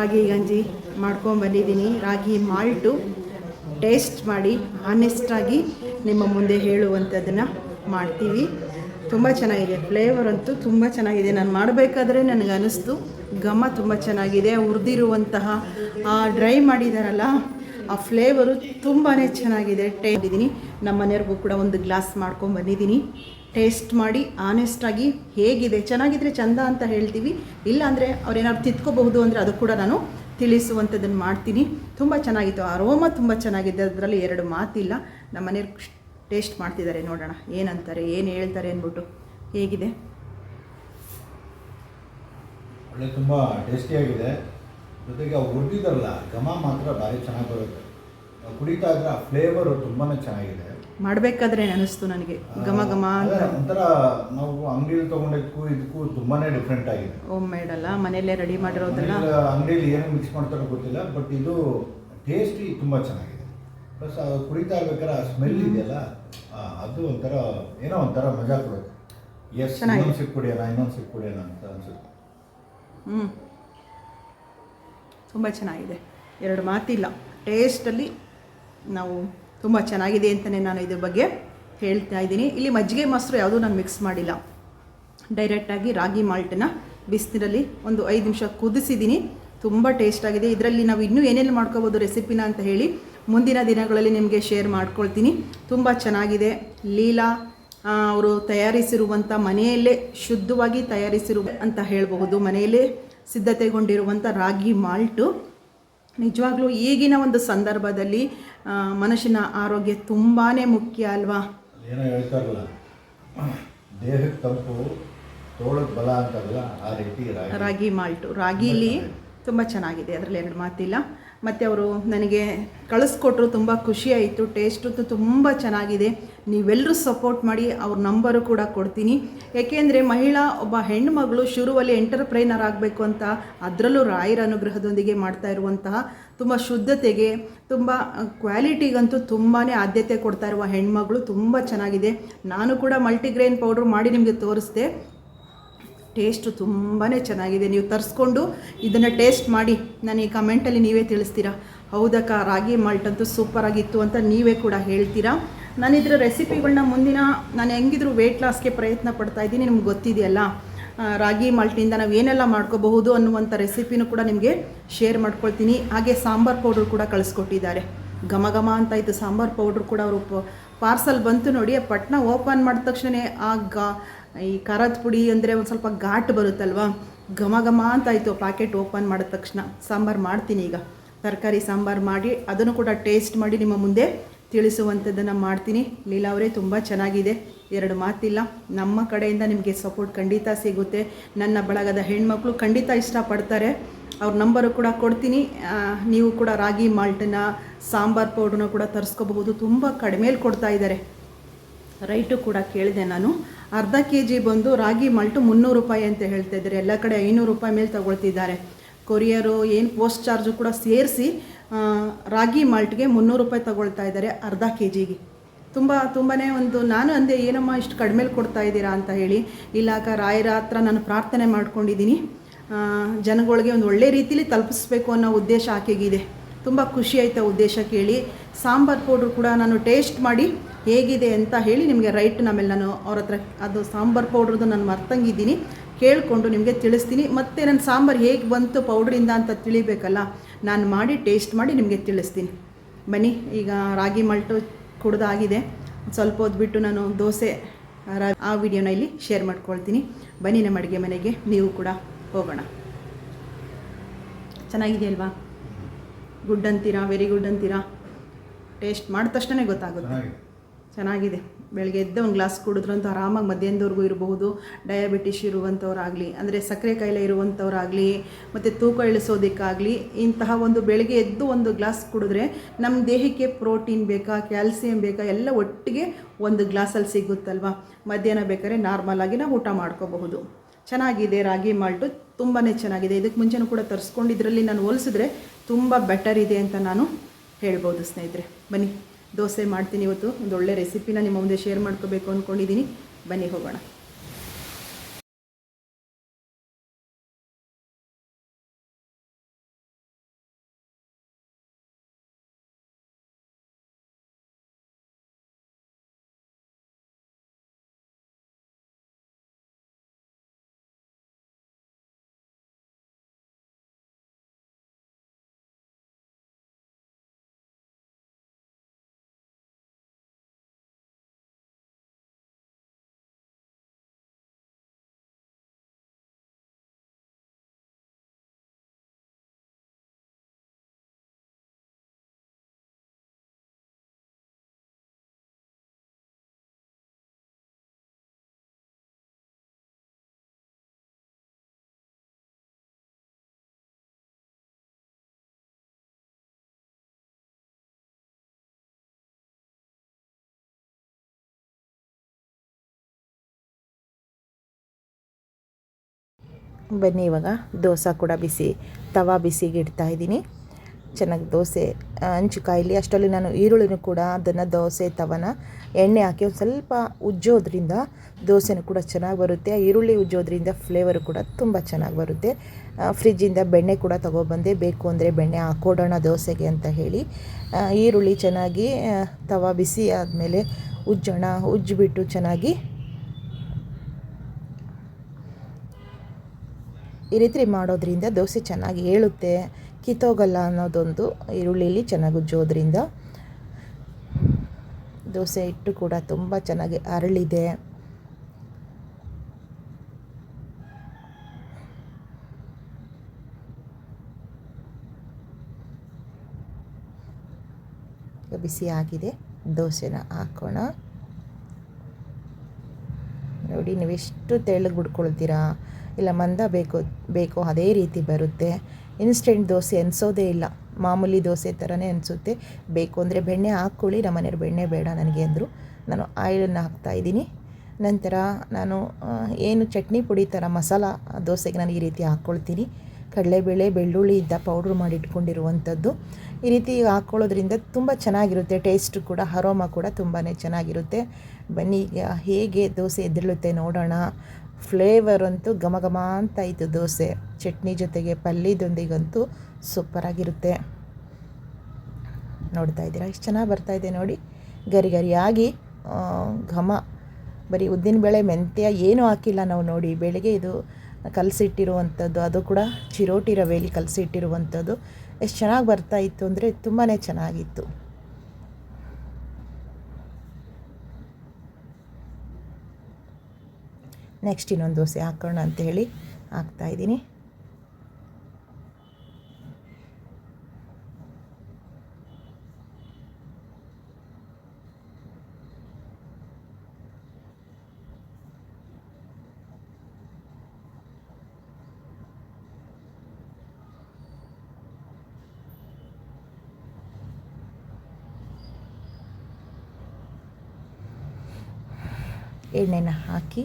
ರಾಗಿ ಗಂಜಿ ಮಾಡ್ಕೊಂಡು ಬಂದಿದ್ದೀನಿ. ರಾಗಿ ಮಾಲ್ಟು ಟೇಸ್ಟ್ ಮಾಡಿ ಆನೆಸ್ಟಾಗಿ ನಿಮ್ಮ ಮುಂದೆ ಹೇಳುವಂಥದ್ದನ್ನು ಮಾಡ್ತೀವಿ. ತುಂಬ ಚೆನ್ನಾಗಿದೆ. ಫ್ಲೇವರ್ ಅಂತೂ ತುಂಬ ಚೆನ್ನಾಗಿದೆ. ನಾನು ಮಾಡಬೇಕಾದ್ರೆ ನನಗೆ ಅನ್ನಿಸ್ತು ಘಮ ತುಂಬ ಚೆನ್ನಾಗಿದೆ. ಹುರಿದಿರುವಂತಹ, ಆ ಡ್ರೈ ಮಾಡಿದಾರಲ್ಲ, ಆ ಫ್ಲೇವರು ತುಂಬಾ ಚೆನ್ನಾಗಿದೆ. ಟೇ ಇದ್ದೀನಿ ನಮ್ಮ ಮನೆಯವ್ರಿಗೂ ಕೂಡ ಒಂದು ಗ್ಲಾಸ್ ಮಾಡ್ಕೊಂಡು ಬಂದಿದ್ದೀನಿ. ಟೇಸ್ಟ್ ಮಾಡಿ ಆನೆಸ್ಟಾಗಿ ಹೇಗಿದೆ, ಚೆನ್ನಾಗಿದ್ರೆ ಚಂದ ಅಂತ ಹೇಳ್ತೀವಿ. ಇಲ್ಲಾಂದರೆ ಅವ್ರೇನಾದ್ರು ತಿತ್ಕೋಬಹುದು ಅಂದರೆ ಅದು ಕೂಡ ನಾನು ತಿಳಿಸುವಂಥದ್ದನ್ನು ಮಾಡ್ತೀನಿ. ತುಂಬ ಚೆನ್ನಾಗಿತ್ತು. ಅರೋಮ ತುಂಬ ಚೆನ್ನಾಗಿದೆ. ಅದರಲ್ಲಿ ಎರಡು ಮಾತಿಲ್ಲ. ನಮ್ಮ ಮನೆಯವ್ರು ಟೇಸ್ಟ್ ಮಾಡ್ತಿದ್ದಾರೆ ನೋಡೋಣ. ಏನಂತಾರೆ, ಏನು ಹೇಳ್ತಾರೆ ಅಂದ್ಬಿಟ್ಟು. ಹೇಗಿದೆ? ಒಳ್ಳೆ ತುಂಬ ಟೇಸ್ಟಿಯಾಗಿದೆ ಜೊತೆಗೆ ಅವ್ರು ಹುರಿದಿದ್ದಾರಲ್ಲ ಘಮ ಮಾತ್ರ ಭಾರಿ ಚೆನ್ನಾಗಿ ಬರುತ್ತೆ. ಕುಡಿತಾ ಇದ್ರೆ ಆ ಫ್ಲೇವರು ತುಂಬಾ ಚೆನ್ನಾಗಿದೆ. ಮಾಡಬೇಕಾದ್ರೆ ಅನಿಸ್ತು ನನಗೆ. ಘಮ ಘಮ ಅಂತ. ಒಂಥರ ನಾವು ಅಂಗಡಿಯಲ್ಲಿ ತಗೊಂಡಕ್ಕೂ ಇದಕ್ಕೂ ತುಂಬಾನೇ ಡಿಫ್ರೆಂಟ್ ಆಗಿದೆ. ಹೋಮ್ ಮೇಡ್ ಅಲ್ಲ ಮನೆಯಲ್ಲೇ ರೆಡಿ ಮಾಡಿರೋದಲ್ಲ? ಅಂಗಡಿಯಲ್ಲಿ ಏನು ಮಿಕ್ಸ್ ಮಾಡ್ತಾರೋ ಗೊತ್ತಿಲ್ಲ ಬಟ್ ಇದು ಟೇಸ್ಟಿ ತುಂಬ ಚೆನ್ನಾಗಿದೆ. ಪ್ಲಸ್ ಅದು ಕುಡಿತಾ ಇರ್ಬೇಕಾದ್ರೆ ಆ ಸ್ಮೆಲ್ ಇದೆಯಲ್ಲ ಅದು ಒಂಥರ ಏನೋ ಒಂಥರ ಮಜಾ ಕೊಡುತ್ತೆ. ಎಸ್. ಇನ್ನೊಂದು ಸಿಕ್ ಕುಡಿಯೋಣ ಇನ್ನೊಂದು ಸಿಕ್ ಕುಡಿಯೋಣ ಅಂತ ಅನ್ಸುತ್ತೆ. ಹ್ಞೂ ತುಂಬ ಚೆನ್ನಾಗಿದೆ. ಎರಡು ಮಾತಿಲ್ಲ. ಟೇಸ್ಟಲ್ಲಿ ನಾವು ತುಂಬ ಚೆನ್ನಾಗಿದೆ ಅಂತಲೇ ನಾನು ಇದ್ರ ಬಗ್ಗೆ ಹೇಳ್ತಾ ಇದ್ದೀನಿ. ಇಲ್ಲಿ ಮಜ್ಜಿಗೆ ಮೊಸರು ಯಾವುದೂ ನಾನು ಮಿಕ್ಸ್ ಮಾಡಿಲ್ಲ. ಡೈರೆಕ್ಟಾಗಿ ರಾಗಿ ಮಾಲ್ಟನ್ನು ಬಿಸಿನಲ್ಲಿ ಒಂದು ಐದು ನಿಮಿಷ ಕುದಿಸಿದ್ದೀನಿ. ತುಂಬ ಟೇಸ್ಟ್ ಆಗಿದೆ. ಇದರಲ್ಲಿ ನಾವು ಇನ್ನೂ ಏನೇನು ಮಾಡ್ಕೋಬೋದು ರೆಸಿಪಿನ ಅಂತ ಹೇಳಿ ಮುಂದಿನ ದಿನಗಳಲ್ಲಿ ನಿಮಗೆ ಶೇರ್ ಮಾಡ್ಕೊಳ್ತೀನಿ. ತುಂಬ ಚೆನ್ನಾಗಿದೆ. ಲೀಲಾ ಅವರು ತಯಾರಿಸಿರುವಂಥ ಮನೆಯಲ್ಲೇ ಶುದ್ಧವಾಗಿ ತಯಾರಿಸಿರುವ ಅಂತ ಹೇಳಬಹುದು. ಮನೆಯಲ್ಲೇ ಸಿದ್ಧತೆಗೊಂಡಿರುವಂಥ ರಾಗಿ ಮಾಲ್ಟು. ನಿಜವಾಗ್ಲೂ ಈಗಿನ ಒಂದು ಸಂದರ್ಭದಲ್ಲಿ ಮನುಷ್ಯನ ಆರೋಗ್ಯ ತುಂಬಾ ಮುಖ್ಯ ಅಲ್ವಾ? ಏನೋ ಹೇಳ್ತಾರಲ್ಲ ದೇಹಕ್ಕೆ ತಂಪು ತೋಳಕ್ಕೆ ಬಲ ಅಂತಾರಲ್ಲ ಆ ರೀತಿ ರಾಗಿ. ರಾಗಿ ಮಾಲ್ಟು. ರಾಗಿಲಿ ತುಂಬ ಚೆನ್ನಾಗಿದೆ. ಅದರಲ್ಲಿ ಎರಡು ಮಾತಿಲ್ಲ. ಮತ್ತು ಅವರು ನನಗೆ ಕಳಿಸ್ಕೊಟ್ರು, ತುಂಬ ಖುಷಿಯಾಯಿತು ಟೇಸ್ಟು ತುಂಬ ಚೆನ್ನಾಗಿದೆ. ನೀವೆಲ್ಲರೂ ಸಪೋರ್ಟ್ ಮಾಡಿ ಅವ್ರ ನಂಬರು ಕೂಡ ಕೊಡ್ತೀನಿ. ಏಕೆಂದರೆ ಮಹಿಳಾ, ಒಬ್ಬ ಹೆಣ್ಣುಮಗಳು ಶುರುವಲ್ಲಿ ಎಂಟರ್ಪ್ರೈನರ್ ಆಗಬೇಕು ಅಂತ ಅದರಲ್ಲೂ ರಾಯರ ಅನುಗ್ರಹದೊಂದಿಗೆ ಮಾಡ್ತಾ ಇರುವಂತಹ ತುಂಬ ಶುದ್ಧತೆಗೆ, ತುಂಬ ಕ್ವಾಲಿಟಿಗಂತೂ ತುಂಬಾ ಆದ್ಯತೆ ಕೊಡ್ತಾ ಇರುವ ಹೆಣ್ಮಗಳು ತುಂಬ ಚೆನ್ನಾಗಿದೆ. ನಾನು ಕೂಡ ಮಲ್ಟಿಗ್ರೇನ್ ಪೌಡ್ರ್ ಮಾಡಿ ನಿಮಗೆ ತೋರಿಸ್ದೆ. ಟೇಸ್ಟು ತುಂಬಾ ಚೆನ್ನಾಗಿದೆ. ನೀವು ತರಿಸ್ಕೊಂಡು ಇದನ್ನು ಟೇಸ್ಟ್ ಮಾಡಿ. ನನಗೆ ಕಮೆಂಟಲ್ಲಿ ನೀವೇ ತಿಳಿಸ್ತೀರಾ? ಹೌದಕ್ಕ, ರಾಗಿ ಮಾಲ್ಟ್ ಅಂತೂ ಸೂಪರಾಗಿತ್ತು ಅಂತ ನೀವೇ ಕೂಡ ಹೇಳ್ತೀರಾ? ನಾನು ಇದರ ರೆಸಿಪಿಗಳನ್ನ ಮುಂದಿನ ನಾನು ಹೆಂಗಿದ್ರು ವೆಯ್ಟ್ ಲಾಸ್ಗೆ ಪ್ರಯತ್ನ ಪಡ್ತಾ ಇದ್ದೀನಿ. ನಿಮ್ಗೆ ಗೊತ್ತಿದೆಯಲ್ಲ? ರಾಗಿ ಮಾಲ್ಟಿಂದ ನಾವು ಏನೆಲ್ಲ ಮಾಡ್ಕೋಬಹುದು ಅನ್ನುವಂಥ ರೆಸಿಪಿನೂ ಕೂಡ ನಿಮಗೆ ಶೇರ್ ಮಾಡ್ಕೊಳ್ತೀನಿ. ಹಾಗೆ ಸಾಂಬಾರ್ ಪೌಡ್ರ್ ಕೂಡ ಕಳಿಸ್ಕೊಟ್ಟಿದ್ದಾರೆ. ಘಮ ಘಮ ಅಂತ ಇತ್ತು ಸಾಂಬಾರ್ ಪೌಡ್ರ್ ಕೂಡ ಅವರು ಪಾರ್ಸಲ್ ಬಂತು ನೋಡಿ ಪಟ್ನ ಓಪನ್ ಮಾಡಿದ ತಕ್ಷಣ ಆ ಗಾ ಈ ಖಾರದ ಪುಡಿ ಅಂದರೆ ಒಂದು ಸ್ವಲ್ಪ ಘಾಟ್ ಬರುತ್ತಲ್ವಾ? ಘಮ ಘಮ ಅಂತ ಆಯಿತು. ಪ್ಯಾಕೆಟ್ ಓಪನ್ ಮಾಡಿದ ತಕ್ಷಣ ಸಾಂಬಾರು ಮಾಡ್ತೀನಿ ಈಗ. ತರಕಾರಿ ಸಾಂಬಾರು ಮಾಡಿ ಅದನ್ನು ಕೂಡ ಟೇಸ್ಟ್ ಮಾಡಿ ನಿಮ್ಮ ಮುಂದೆ ತಿಳಿಸುವಂಥದ್ದನ್ನು ಮಾಡ್ತೀನಿ. ಲೀಲಾ ಅವರೇ ತುಂಬ ಚೆನ್ನಾಗಿದೆ. ಎರಡು ಮಾತಿಲ್ಲ. ನಮ್ಮ ಕಡೆಯಿಂದ ನಿಮಗೆ ಸಪೋರ್ಟ್ ಖಂಡಿತ ಸಿಗುತ್ತೆ. ನನ್ನ ಬಳಗದ ಹೆಣ್ಮಕ್ಳು ಖಂಡಿತ ಇಷ್ಟಪಡ್ತಾರೆ. ಅವ್ರ ನಂಬರು ಕೂಡ ಕೊಡ್ತೀನಿ. ನೀವು ಕೂಡ ರಾಗಿ ಮಾಲ್ಟನ್ನ ಸಾಂಬಾರ್ ಪೌಡ್ರನ್ನ ಕೂಡ ತರಿಸ್ಕೋಬಹುದು. ತುಂಬ ಕಡಿಮೆಲಿ ಕೊಡ್ತಾ ಇದ್ದಾರೆ. ರೈಟು ಕೂಡ ಕೇಳಿದೆ ನಾನು. ಅರ್ಧ ಕೆ ಜಿ ಬಂದು ರಾಗಿ ಮಲ್ಟು ಮುನ್ನೂರು ರೂಪಾಯಿ ಅಂತ ಹೇಳ್ತಾ ಇದ್ದಾರೆ. ಎಲ್ಲ ಕಡೆ ಐನೂರು ರೂಪಾಯಿ ಮೇಲೆ ತಗೊಳ್ತಿದ್ದಾರೆ. ಕೊರಿಯರು ಏನು ಪೋಸ್ಟ್ ಚಾರ್ಜು ಕೂಡ ಸೇರಿಸಿ ರಾಗಿ ಮಾಲ್ಟ್ಗೆ ಮುನ್ನೂರು ರೂಪಾಯಿ ತಗೊಳ್ತಾ ಇದ್ದಾರೆ ಅರ್ಧ ಕೆ ಜಿಗೆ ತುಂಬ ತುಂಬಾ ಒಂದು, ನಾನು ಅಂದೆ ಏನಮ್ಮ ಇಷ್ಟು ಕಡಿಮೆಲಿ ಕೊಡ್ತಾ ಇದ್ದೀರಾ ಅಂತ ಹೇಳಿ. ಇಲ್ಲ ಅಕ್ಕ, ರಾಯರ ಹತ್ರ ನಾನು ಪ್ರಾರ್ಥನೆ ಮಾಡ್ಕೊಂಡಿದ್ದೀನಿ. ಜನಗಳಿಗೆ ಒಂದು ಒಳ್ಳೆ ರೀತಿಲಿ ತಲುಪಿಸ್ಬೇಕು ಅನ್ನೋ ಉದ್ದೇಶ ಆಕೆಗಿದೆ. ತುಂಬ ಖುಷಿ ಆಯ್ತಾ ಉದ್ದೇಶ ಕೇಳಿ. ಸಾಂಬಾರು ಪೌಡ್ರು ಕೂಡ ನಾನು ಟೇಸ್ಟ್ ಮಾಡಿ ಹೇಗಿದೆ ಅಂತ ಹೇಳಿ ನಿಮಗೆ ರೈಟ್ ಆಮೇಲೆ ನಾನು ಅವ್ರ ಹತ್ರ ಅದು ಸಾಂಬಾರ್ ಪೌಡ್ರದ್ದು ನಾನು ಮರ್ತಂಗಿದ್ದೀನಿ. ಕೇಳಿಕೊಂಡು ನಿಮಗೆ ತಿಳಿಸ್ತೀನಿ. ಮತ್ತು ನನ್ನ ಸಾಂಬಾರು ಹೇಗೆ ಬಂತು ಪೌಡ್ರಿಂದ ಅಂತ ತಿಳಿಬೇಕಲ್ಲ? ನಾನು ಮಾಡಿ ಟೇಸ್ಟ್ ಮಾಡಿ ನಿಮಗೆ ತಿಳಿಸ್ತೀನಿ. ಬನ್ನಿ ಈಗ ರಾಗಿ ಮಲ್ಟು ಕುಡ್ದಾಗಿದೆ. ಸ್ವಲ್ಪ ಹೊತ್ತು ಬಿಟ್ಟು ನಾನು ದೋಸೆ ಆ ವಿಡಿಯೋನ ಇಲ್ಲಿ ಶೇರ್ ಮಾಡ್ಕೊಳ್ತೀನಿ. ಬನ್ನಿ ನಮ್ಮ ಅಡುಗೆ ಮನೆಗೆ ನೀವು ಕೂಡ ಹೋಗೋಣ. ಚೆನ್ನಾಗಿದೆಯಲ್ವಾ ಗುಡ್ ಅಂತೀರಾ? ವೆರಿ ಗುಡ್ ಅಂತೀರಾ? ಟೇಸ್ಟ್ ಮಾಡಿದ ತಕ್ಷಣ ಗೊತ್ತಾಗುತ್ತೆ ಚೆನ್ನಾಗಿದೆ. ಬೆಳಗ್ಗೆ ಎದ್ದ ಒಂದು ಗ್ಲಾಸ್ ಕುಡಿದ್ರಂತೂ ಆರಾಮಾಗಿ ಮಧ್ಯಾಹ್ನದವರೆಗೂ ಇರಬಹುದು. ಡಯಾಬಿಟಿಸ್ ಇರುವಂಥವ್ರಾಗಲಿ ಅಂದರೆ ಸಕ್ಕರೆ ಕಾಯಿಲೆ ಇರುವಂಥವ್ರಾಗಲಿ ಮತ್ತು ತೂಕ ಇಳಿಸೋದಕ್ಕಾಗಲಿ, ಇಂತಹ ಒಂದು ಬೆಳಗ್ಗೆ ಎದ್ದು ಒಂದು ಗ್ಲಾಸ್ ಕುಡಿದ್ರೆ ನಮ್ಮ ದೇಹಕ್ಕೆ ಪ್ರೋಟೀನ್ ಬೇಕಾ ಕ್ಯಾಲ್ಸಿಯಂ ಬೇಕಾ, ಎಲ್ಲ ಒಟ್ಟಿಗೆ ಒಂದು ಗ್ಲಾಸಲ್ಲಿ ಸಿಗುತ್ತಲ್ವ? ಮಧ್ಯಾಹ್ನ ಬೇಕಾದ್ರೆ ನಾರ್ಮಲ್ ಆಗಿ ನಾವು ಊಟ ಮಾಡ್ಕೋಬಹುದು. ಚೆನ್ನಾಗಿದೆ ರಾಗಿ ಮಾಲ್ಟು ತುಂಬಾ ಚೆನ್ನಾಗಿದೆ. ಇದಕ್ಕೆ ಮುಂಚೆನೂ ಕೂಡ ತರಿಸ್ಕೊಂಡಿದ್ರಲ್ಲಿ ನಾನು ಹೋಲಿಸಿದ್ರೆ ತುಂಬ ಬೆಟರ್ ಇದೆ ಅಂತ ನಾನು ಹೇಳ್ಬೋದು ಸ್ನೇಹಿತರೆ. ಬನ್ನಿ. ದೋಸೆ ಮಾಡ್ತೀನಿ ಇವತ್ತು. ಒಂದು ಒಳ್ಳೆ ರೆಸಿಪಿನ ನಿಮ್ಮ ಮುಂದೆ ಶೇರ್ ಮಾಡ್ಕೋಬೇಕು ಅಂದ್ಕೊಂಡಿದ್ದೀನಿ ಬನ್ನಿ ಹೋಗೋಣ. ಬನ್ನಿ ಇವಾಗ. ದೋಸೆ ಕೂಡ ಬಿಸಿ, ತವಾ ಬಿಸಿಗೆ ಇಡ್ತಾ ಇದ್ದೀನಿ. ಚೆನ್ನಾಗಿ ದೋಸೆ ಹಂಚು ಕಾಯಿಲಿ. ಅಷ್ಟರಲ್ಲಿ ನಾನು ಈರುಳ್ಳಿನೂ ಕೂಡ, ಅದನ್ನು ದೋಸೆ, ತವನ, ಎಣ್ಣೆ ಹಾಕಿ ಒಂದು ಸ್ವಲ್ಪ ಉಜ್ಜೋದ್ರಿಂದ ದೋಸೆನೂ ಕೂಡ ಚೆನ್ನಾಗಿ ಬರುತ್ತೆ. ಈರುಳ್ಳಿ ಉಜ್ಜೋದ್ರಿಂದ ಫ್ಲೇವರು ಕೂಡ ತುಂಬ ಚೆನ್ನಾಗಿ ಬರುತ್ತೆ. ಫ್ರಿಜ್ಜಿಂದ ಬೆಣ್ಣೆ ಕೂಡ ತೊಗೊಬಂದೆ, ಬೇಕು ಅಂದರೆ ಬೆಣ್ಣೆ ಹಾಕ್ಕೊಡೋಣ ದೋಸೆಗೆ ಅಂತ ಹೇಳಿ. ಈರುಳ್ಳಿ ಚೆನ್ನಾಗಿ ತವಾ ಬಿಸಿ ಆದಮೇಲೆ ಉಜ್ಜೋಣ, ಉಜ್ಜಿಬಿಟ್ಟು ಚೆನ್ನಾಗಿ ಈ ರೀತಿ ಮಾಡೋದ್ರಿಂದ ದೋಸೆ ಚೆನ್ನಾಗಿ ಏಳುತ್ತೆ. ಕಿತ್ತೋಗಲ್ಲ ಅನ್ನೋದೊಂದು ಈರುಳ್ಳಿಲಿ ಚೆನ್ನಾಗಿ ಉಜ್ಜೋದ್ರಿಂದ ದೋಸೆ ಹಿಟ್ಟು ಕೂಡ ತುಂಬ ಚೆನ್ನಾಗಿ ಅರಳಿದೆ. ಬಿಸಿ ಆಗಿದೆ. ದೋಸೆನ ಹಾಕೋಣ. ನೋಡಿ, ನೀವೆಷ್ಟು ತೆಳ್ಳಗೆ ಬಿಡ್ಕೊಳ್ತೀರಾ ಇಲ್ಲ, ಮಂದ ಬೇಕು, ಬೇಕೋ ಅದೇ ರೀತಿ ಬರುತ್ತೆ. ಇನ್ಸ್ಟೆಂಟ್ ದೋಸೆ ಅನಿಸೋದೇ ಇಲ್ಲ. ಮಾಮೂಲಿ ದೋಸೆ ಥರನೇ ಅನಿಸುತ್ತೆ. ಬೇಕು ಅಂದರೆ ಬೆಣ್ಣೆ ಹಾಕ್ಕೊಳ್ಳಿ, ನಮ್ಮ ಮನೆಯವ್ರು ಬೆಣ್ಣೆ ಬೇಡ ನನಗೆ ಅಂದರು. ನಾನು ಆಯಿಲನ್ನು ಹಾಕ್ತಾಯಿದ್ದೀನಿ ನಂತರ ನಾನು ಏನು ಚಟ್ನಿ ಪುಡಿ ಥರ ಮಸಾಲ ದೋಸೆಗೆ ನಾನು ಈ ರೀತಿ ಹಾಕ್ಕೊಳ್ತೀನಿ. ಕಡಲೆಬೇಳೆ, ಬೆಳ್ಳುಳ್ಳಿ ಇದ್ದ ಪೌಡ್ರ್ ಮಾಡಿ ಇಟ್ಕೊಂಡಿರುವಂಥದ್ದು ಈ ರೀತಿ ಹಾಕ್ಕೊಳ್ಳೋದ್ರಿಂದ ತುಂಬ ಚೆನ್ನಾಗಿರುತ್ತೆ. ಟೇಸ್ಟ್ ಕೂಡ ಹರೋಮ ಕೂಡ ತುಂಬಾ ಚೆನ್ನಾಗಿರುತ್ತೆ. ಬನ್ನಿ ಹೇಗೆ ದೋಸೆ ಎದ್ದೇಳುತ್ತೆ ನೋಡೋಣ. ಫ್ಲೇವರ್ ಅಂತೂ ಘಮ ಘಮ ಅಂತ ಇತ್ತು ದೋಸೆ. ಚಟ್ನಿ ಜೊತೆಗೆ ಪಲ್ಯದೊಂದಿಗಂತೂ ಸೂಪರಾಗಿರುತ್ತೆ ನೋಡ್ತಾ ಇದ್ದೀರಾ? ಎಷ್ಟು ಚೆನ್ನಾಗಿ ಬರ್ತಾ ಇದೆ ನೋಡಿ. ಗರಿ ಗರಿಯಾಗಿ ಘಮ. ಬರೀ ಉದ್ದಿನಬೇಳೆ ಮೆಂತ್ಯ ಏನೂ ಹಾಕಿಲ್ಲ ನಾವು ನೋಡಿ. ಬೆಳಗ್ಗೆ ಇದು ಕಲಸಿಟ್ಟಿರುವಂಥದ್ದು, ಅದು ಕೂಡ ಚಿರೋಟಿ ರವೆಯಲ್ಲಿ ಕಲಸಿಟ್ಟಿರುವಂಥದ್ದು. ಎಷ್ಟು ಚೆನ್ನಾಗಿ ಬರ್ತಾ ಇತ್ತು ಅಂದರೆ ತುಂಬಾ ಚೆನ್ನಾಗಿತ್ತು. ನೆಕ್ಸ್ಟ್ ಇನ್ನೊಂದು ದೋಸೆ ಹಾಕೋಣ ಅಂತ ಹೇಳಿ ಹಾಕ್ತಾಯಿದ್ದೀನಿ ಎಣ್ಣೆನ ಹಾಕಿ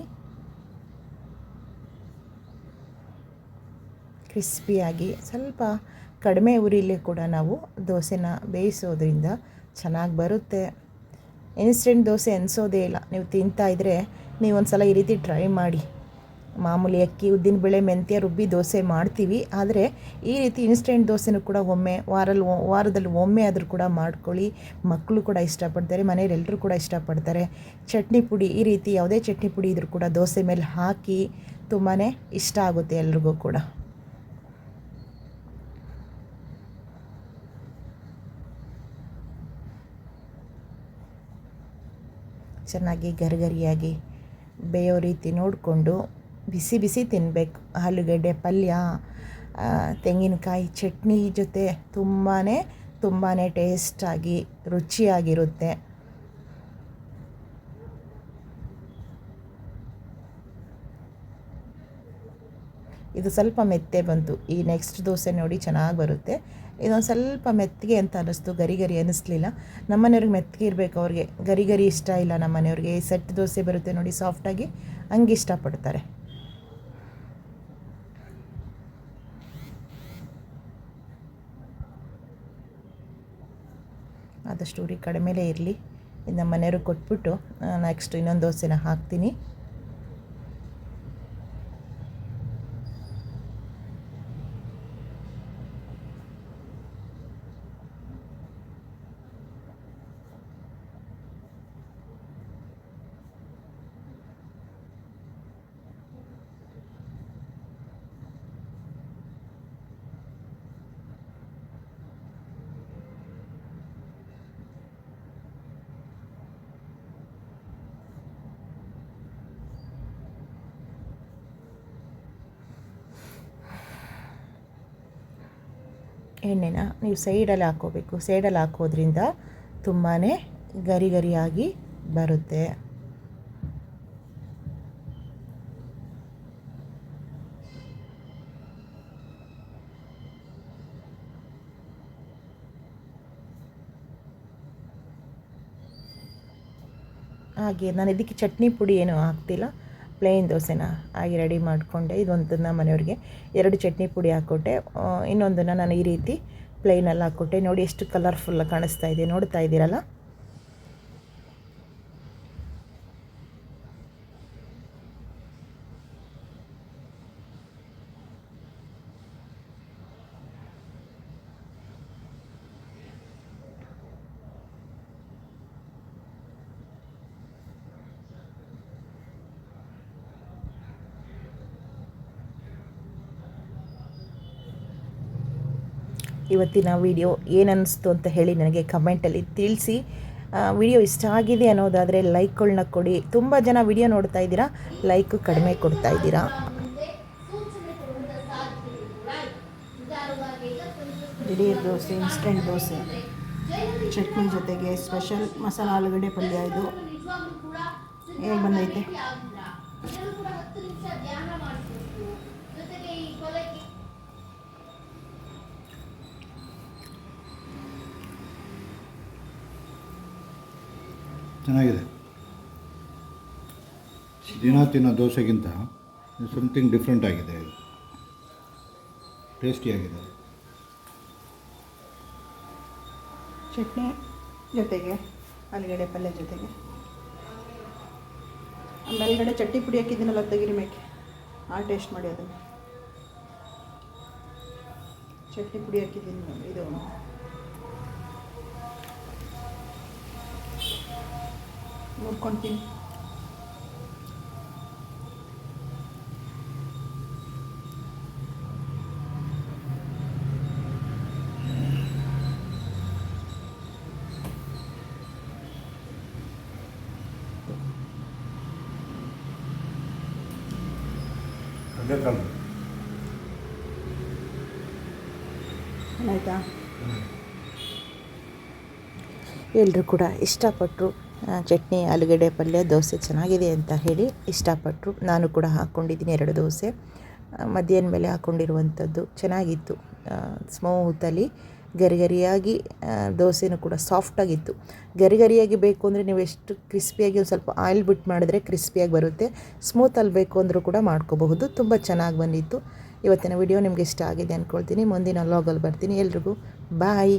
ಕ್ರಿಸ್ಪಿಯಾಗಿ ಸ್ವಲ್ಪ ಕಡಿಮೆ ಉರಿಲಿ ಕೂಡ ನಾವು ದೋಸೆನ ಬೇಯಿಸೋದ್ರಿಂದ ಚೆನ್ನಾಗಿ ಬರುತ್ತೆ. ಇನ್ಸ್ಟೆಂಟ್ ದೋಸೆ ಅನಿಸೋದೇ ಇಲ್ಲ. ನೀವು ತಿಂತಾ ಇದ್ದರೆ ನೀವು ಒಂದು ಸಲ ಈ ರೀತಿ ಟ್ರೈ ಮಾಡಿ. ಮಾಮೂಲಿ ಅಕ್ಕಿ, ಉದ್ದಿನ ಬೇಳೆ, ಮೆಂತ್ಯ ರುಬ್ಬಿ ದೋಸೆ ಮಾಡ್ತೀವಿ. ಆದರೆ ಈ ರೀತಿ ಇನ್ಸ್ಟೆಂಟ್ ದೋಸೆನೂ ಕೂಡ ಒಮ್ಮೆ ವಾರಲ್ಲಿ ವಾರದಲ್ಲಿ ಒಮ್ಮೆ ಆದರೂ ಕೂಡ ಮಾಡ್ಕೊಳ್ಳಿ. ಮಕ್ಕಳು ಕೂಡ ಇಷ್ಟಪಡ್ತಾರೆ ಮನೆಯಲ್ಲಿ ಎಲ್ಲರೂ ಕೂಡ ಇಷ್ಟಪಡ್ತಾರೆ. ಚಟ್ನಿ ಪುಡಿ, ಈ ರೀತಿ ಯಾವುದೇ ಚಟ್ನಿ ಪುಡಿ ಇದ್ರೂ ಕೂಡ ದೋಸೆ ಮೇಲೆ ಹಾಕಿ ತುಂಬಾ ಇಷ್ಟ ಆಗುತ್ತೆ ಎಲ್ರಿಗೂ ಕೂಡ. ಚೆನ್ನಾಗಿ ಗರಿಗರಿಯಾಗಿ ಬೇಯೋ ರೀತಿ ನೋಡಿಕೊಂಡು ಬಿಸಿ ಬಿಸಿ ತಿನ್ನಬೇಕು ಆಲೂಗಡ್ಡೆ, ಪಲ್ಯ ತೆಂಗಿನಕಾಯಿ, ಚಟ್ನಿ ಜೊತೆ ತುಂಬಾ ತುಂಬಾ ಟೇಸ್ಟಾಗಿ ರುಚಿಯಾಗಿರುತ್ತೆ. ಇದು ಸ್ವಲ್ಪ ಮೆತ್ತೆ ಬಂತು. ಈ ನೆಕ್ಸ್ಟ್ ದೋಸೆ ನೋಡಿ ಚೆನ್ನಾಗಿ ಬರುತ್ತೆ. ಇದೊಂದು ಸ್ವಲ್ಪ ಮೆತ್ತಗೆ ಅಂತ ಅನ್ನಿಸ್ತು. ಗರಿ ಗರಿ ಅನ್ನಿಸ್ಲಿಲ್ಲ. ನಮ್ಮನೆಯವ್ರಿಗೆ ಮೆತ್ತಗೆ ಇರಬೇಕು ಅವ್ರಿಗೆ. ಗರಿ ಗರಿ ಇಷ್ಟ ಇಲ್ಲ ನಮ್ಮನೆಯವ್ರಿಗೆ ಸೆಟ್ ದೋಸೆ ಬರುತ್ತೆ ನೋಡಿ ಸಾಫ್ಟಾಗಿ ಹಂಗೆ ಇಷ್ಟಪಡ್ತಾರೆ. ಆದಷ್ಟು ಉರಿ ಕಡಿಮೆಲೇ ಇರಲಿ. ಇದು ನಮ್ಮ ಮನೆಯವ್ರಿಗೆ ಕೊಟ್ಬಿಟ್ಟು ನೆಕ್ಸ್ಟ್ ಇನ್ನೊಂದು ದೋಸೆನ ಹಾಕ್ತೀನಿ. ಎಣ್ಣೆನ ನೀವು ಸೈಡಲ್ಲಿ ಹಾಕ್ಕೋಬೇಕು. ಸೈಡಲ್ಲಿ ಹಾಕೋದ್ರಿಂದ ತುಂಬಾ ಗರಿ ಗರಿಯಾಗಿ ಬರುತ್ತೆ. ಹಾಗೆ ನಾನು ಇದಕ್ಕೆ ಚಟ್ನಿ ಪುಡಿ ಏನು ಹಾಕ್ತಿಲ್ಲ. ಪ್ಲೇನ್ ದೋಸೆನ ಆಗಿ ರೆಡಿ ಮಾಡಿಕೊಂಡೆ. ಇದೊಂದನ್ನು ಮನೆಯವ್ರಿಗೆ ಎರಡು ಚಟ್ನಿ ಪುಡಿ ಹಾಕ್ಕೊಟ್ಟೆ. ಇನ್ನೊಂದನ್ನು ನಾನು ಈ ರೀತಿ ಪ್ಲೇನಲ್ಲಿ ಹಾಕ್ಕೊಟ್ಟೆ. ನೋಡಿ ಎಷ್ಟು ಕಲರ್ಫುಲ್ ಕಾಣಿಸ್ತಾ ಇದೆ. ನೋಡ್ತಾ ಇದ್ದೀರಲ್ಲ? ಇವತ್ತಿನ ವಿಡಿಯೋ ಏನನ್ನಿಸ್ತು ಅಂತ ಹೇಳಿ ನನಗೆ ಕಮೆಂಟಲ್ಲಿ ತಿಳಿಸಿ. ವಿಡಿಯೋ ಇಷ್ಟ ಆಗಿದೆ ಅನ್ನೋದಾದರೆ ಲೈಕ್ಗಳನ್ನ ಕೊಡಿ. ತುಂಬ ಜನ ವಿಡಿಯೋ ನೋಡ್ತಾ ಇದ್ದೀರಾ ಲೈಕ್ ಕಡಿಮೆ ಕೊಡ್ತಾ ಇದ್ದೀರಾ. ದಿಢೀರ್ ದೋಸೆ ಇನ್ಸ್ಟೆಂಟ್ ದೋಸೆ. ಚಟ್ನಿ ಜೊತೆಗೆ ಸ್ಪೆಷಲ್ ಮಸಾಲ ಆಲೂಗಡ್ಡೆ ಪಲ್ಯ ಇದು. ಹೇಗೆ ಬಂದೈತೆ ಎಲ್ಲರೂ ಕೂಡ ಹತ್ತು ನಿಮಿಷ ಧ್ಯಾನ ಮಾಡಿಸ್ಬೇಕು ಜೊತೆಗೆ ಈ ಕೊಲಕ್ಕೆ ಚೆನ್ನಾಗಿದೆ. ದಿನ ತಿನ್ನೋ ದೋಸೆಗಿಂತ ಸಮಥಿಂಗ್ ಡಿಫ್ರೆಂಟ್ ಆಗಿದೆ. ಇದು ಟೇಸ್ಟಿಯಾಗಿದೆ ಚಟ್ನಿ ಜೊತೆಗೆ ಆಲೂಗಡ್ಡೆ ಪಲ್ಯ ಜೊತೆಗೆ. ಮೇಲ್ಗಡೆ ಚಟ್ನಿ ಪುಡಿ ಹಾಕಿದ್ದೀನಲ್ಲ ತೆಗಿರಿ ಮೇಕೆ. ಆ ಟೇಸ್ಟ್ ಮಾಡಿ ಅದನ್ನು. ಚಟ್ನಿ ಪುಡಿ ಹಾಕಿದ್ದೀನಿ ನೋಡಿ, ಇದು ಮುರ್ಕೊತೀನಿ ಆಯಿತಾ ಎಲ್ಲರೂ ಕೂಡ ಇಷ್ಟಪಟ್ಟರು ಆ, ಚಟ್ನಿ, ಆಲೂಗಡ್ಡೆ, ಪಲ್ಯ, ದೋಸೆ ಚೆನ್ನಾಗಿದೆ ಅಂತ ಹೇಳಿ ಇಷ್ಟಪಟ್ಟರು. ನಾನು ಕೂಡ ಹಾಕ್ಕೊಂಡಿದ್ದೀನಿ ಎರಡು ದೋಸೆ. ಮಧ್ಯಾಹ್ನ ಮೇಲೆ ಹಾಕ್ಕೊಂಡಿರುವಂಥದ್ದು ಚೆನ್ನಾಗಿತ್ತು. ಸ್ಮೂತಲ್ಲಿ ಗರಿಗರಿಯಾಗಿ ದೋಸೆನೂ ಕೂಡ ಸಾಫ್ಟಾಗಿತ್ತು. ಗರಿಗರಿಯಾಗಿ ಬೇಕು ಅಂದರೆ ನೀವು ಎಷ್ಟು ಕ್ರಿಸ್ಪಿಯಾಗಿ ಒಂದು ಸ್ವಲ್ಪ ಆಯಿಲ್ ಬಿಟ್ಟು ಮಾಡಿದ್ರೆ ಕ್ರಿಸ್ಪಿಯಾಗಿ ಬರುತ್ತೆ. ಸ್ಮೂತಲ್ಲಿ ಬೇಕು ಅಂದರೂ ಕೂಡ ಮಾಡ್ಕೋಬಹುದು. ತುಂಬ ಚೆನ್ನಾಗಿ ಬಂದಿತ್ತು. ಇವತ್ತಿನ ವಿಡಿಯೋ ನಿಮಗೆ ಇಷ್ಟ ಆಗಿದೆ ಅಂದ್ಕೊಳ್ತೀನಿ ಮುಂದಿನ ಲಾಗಲ್ಲಿ ಬರ್ತೀನಿ. ಎಲ್ರಿಗೂ ಬಾಯ್.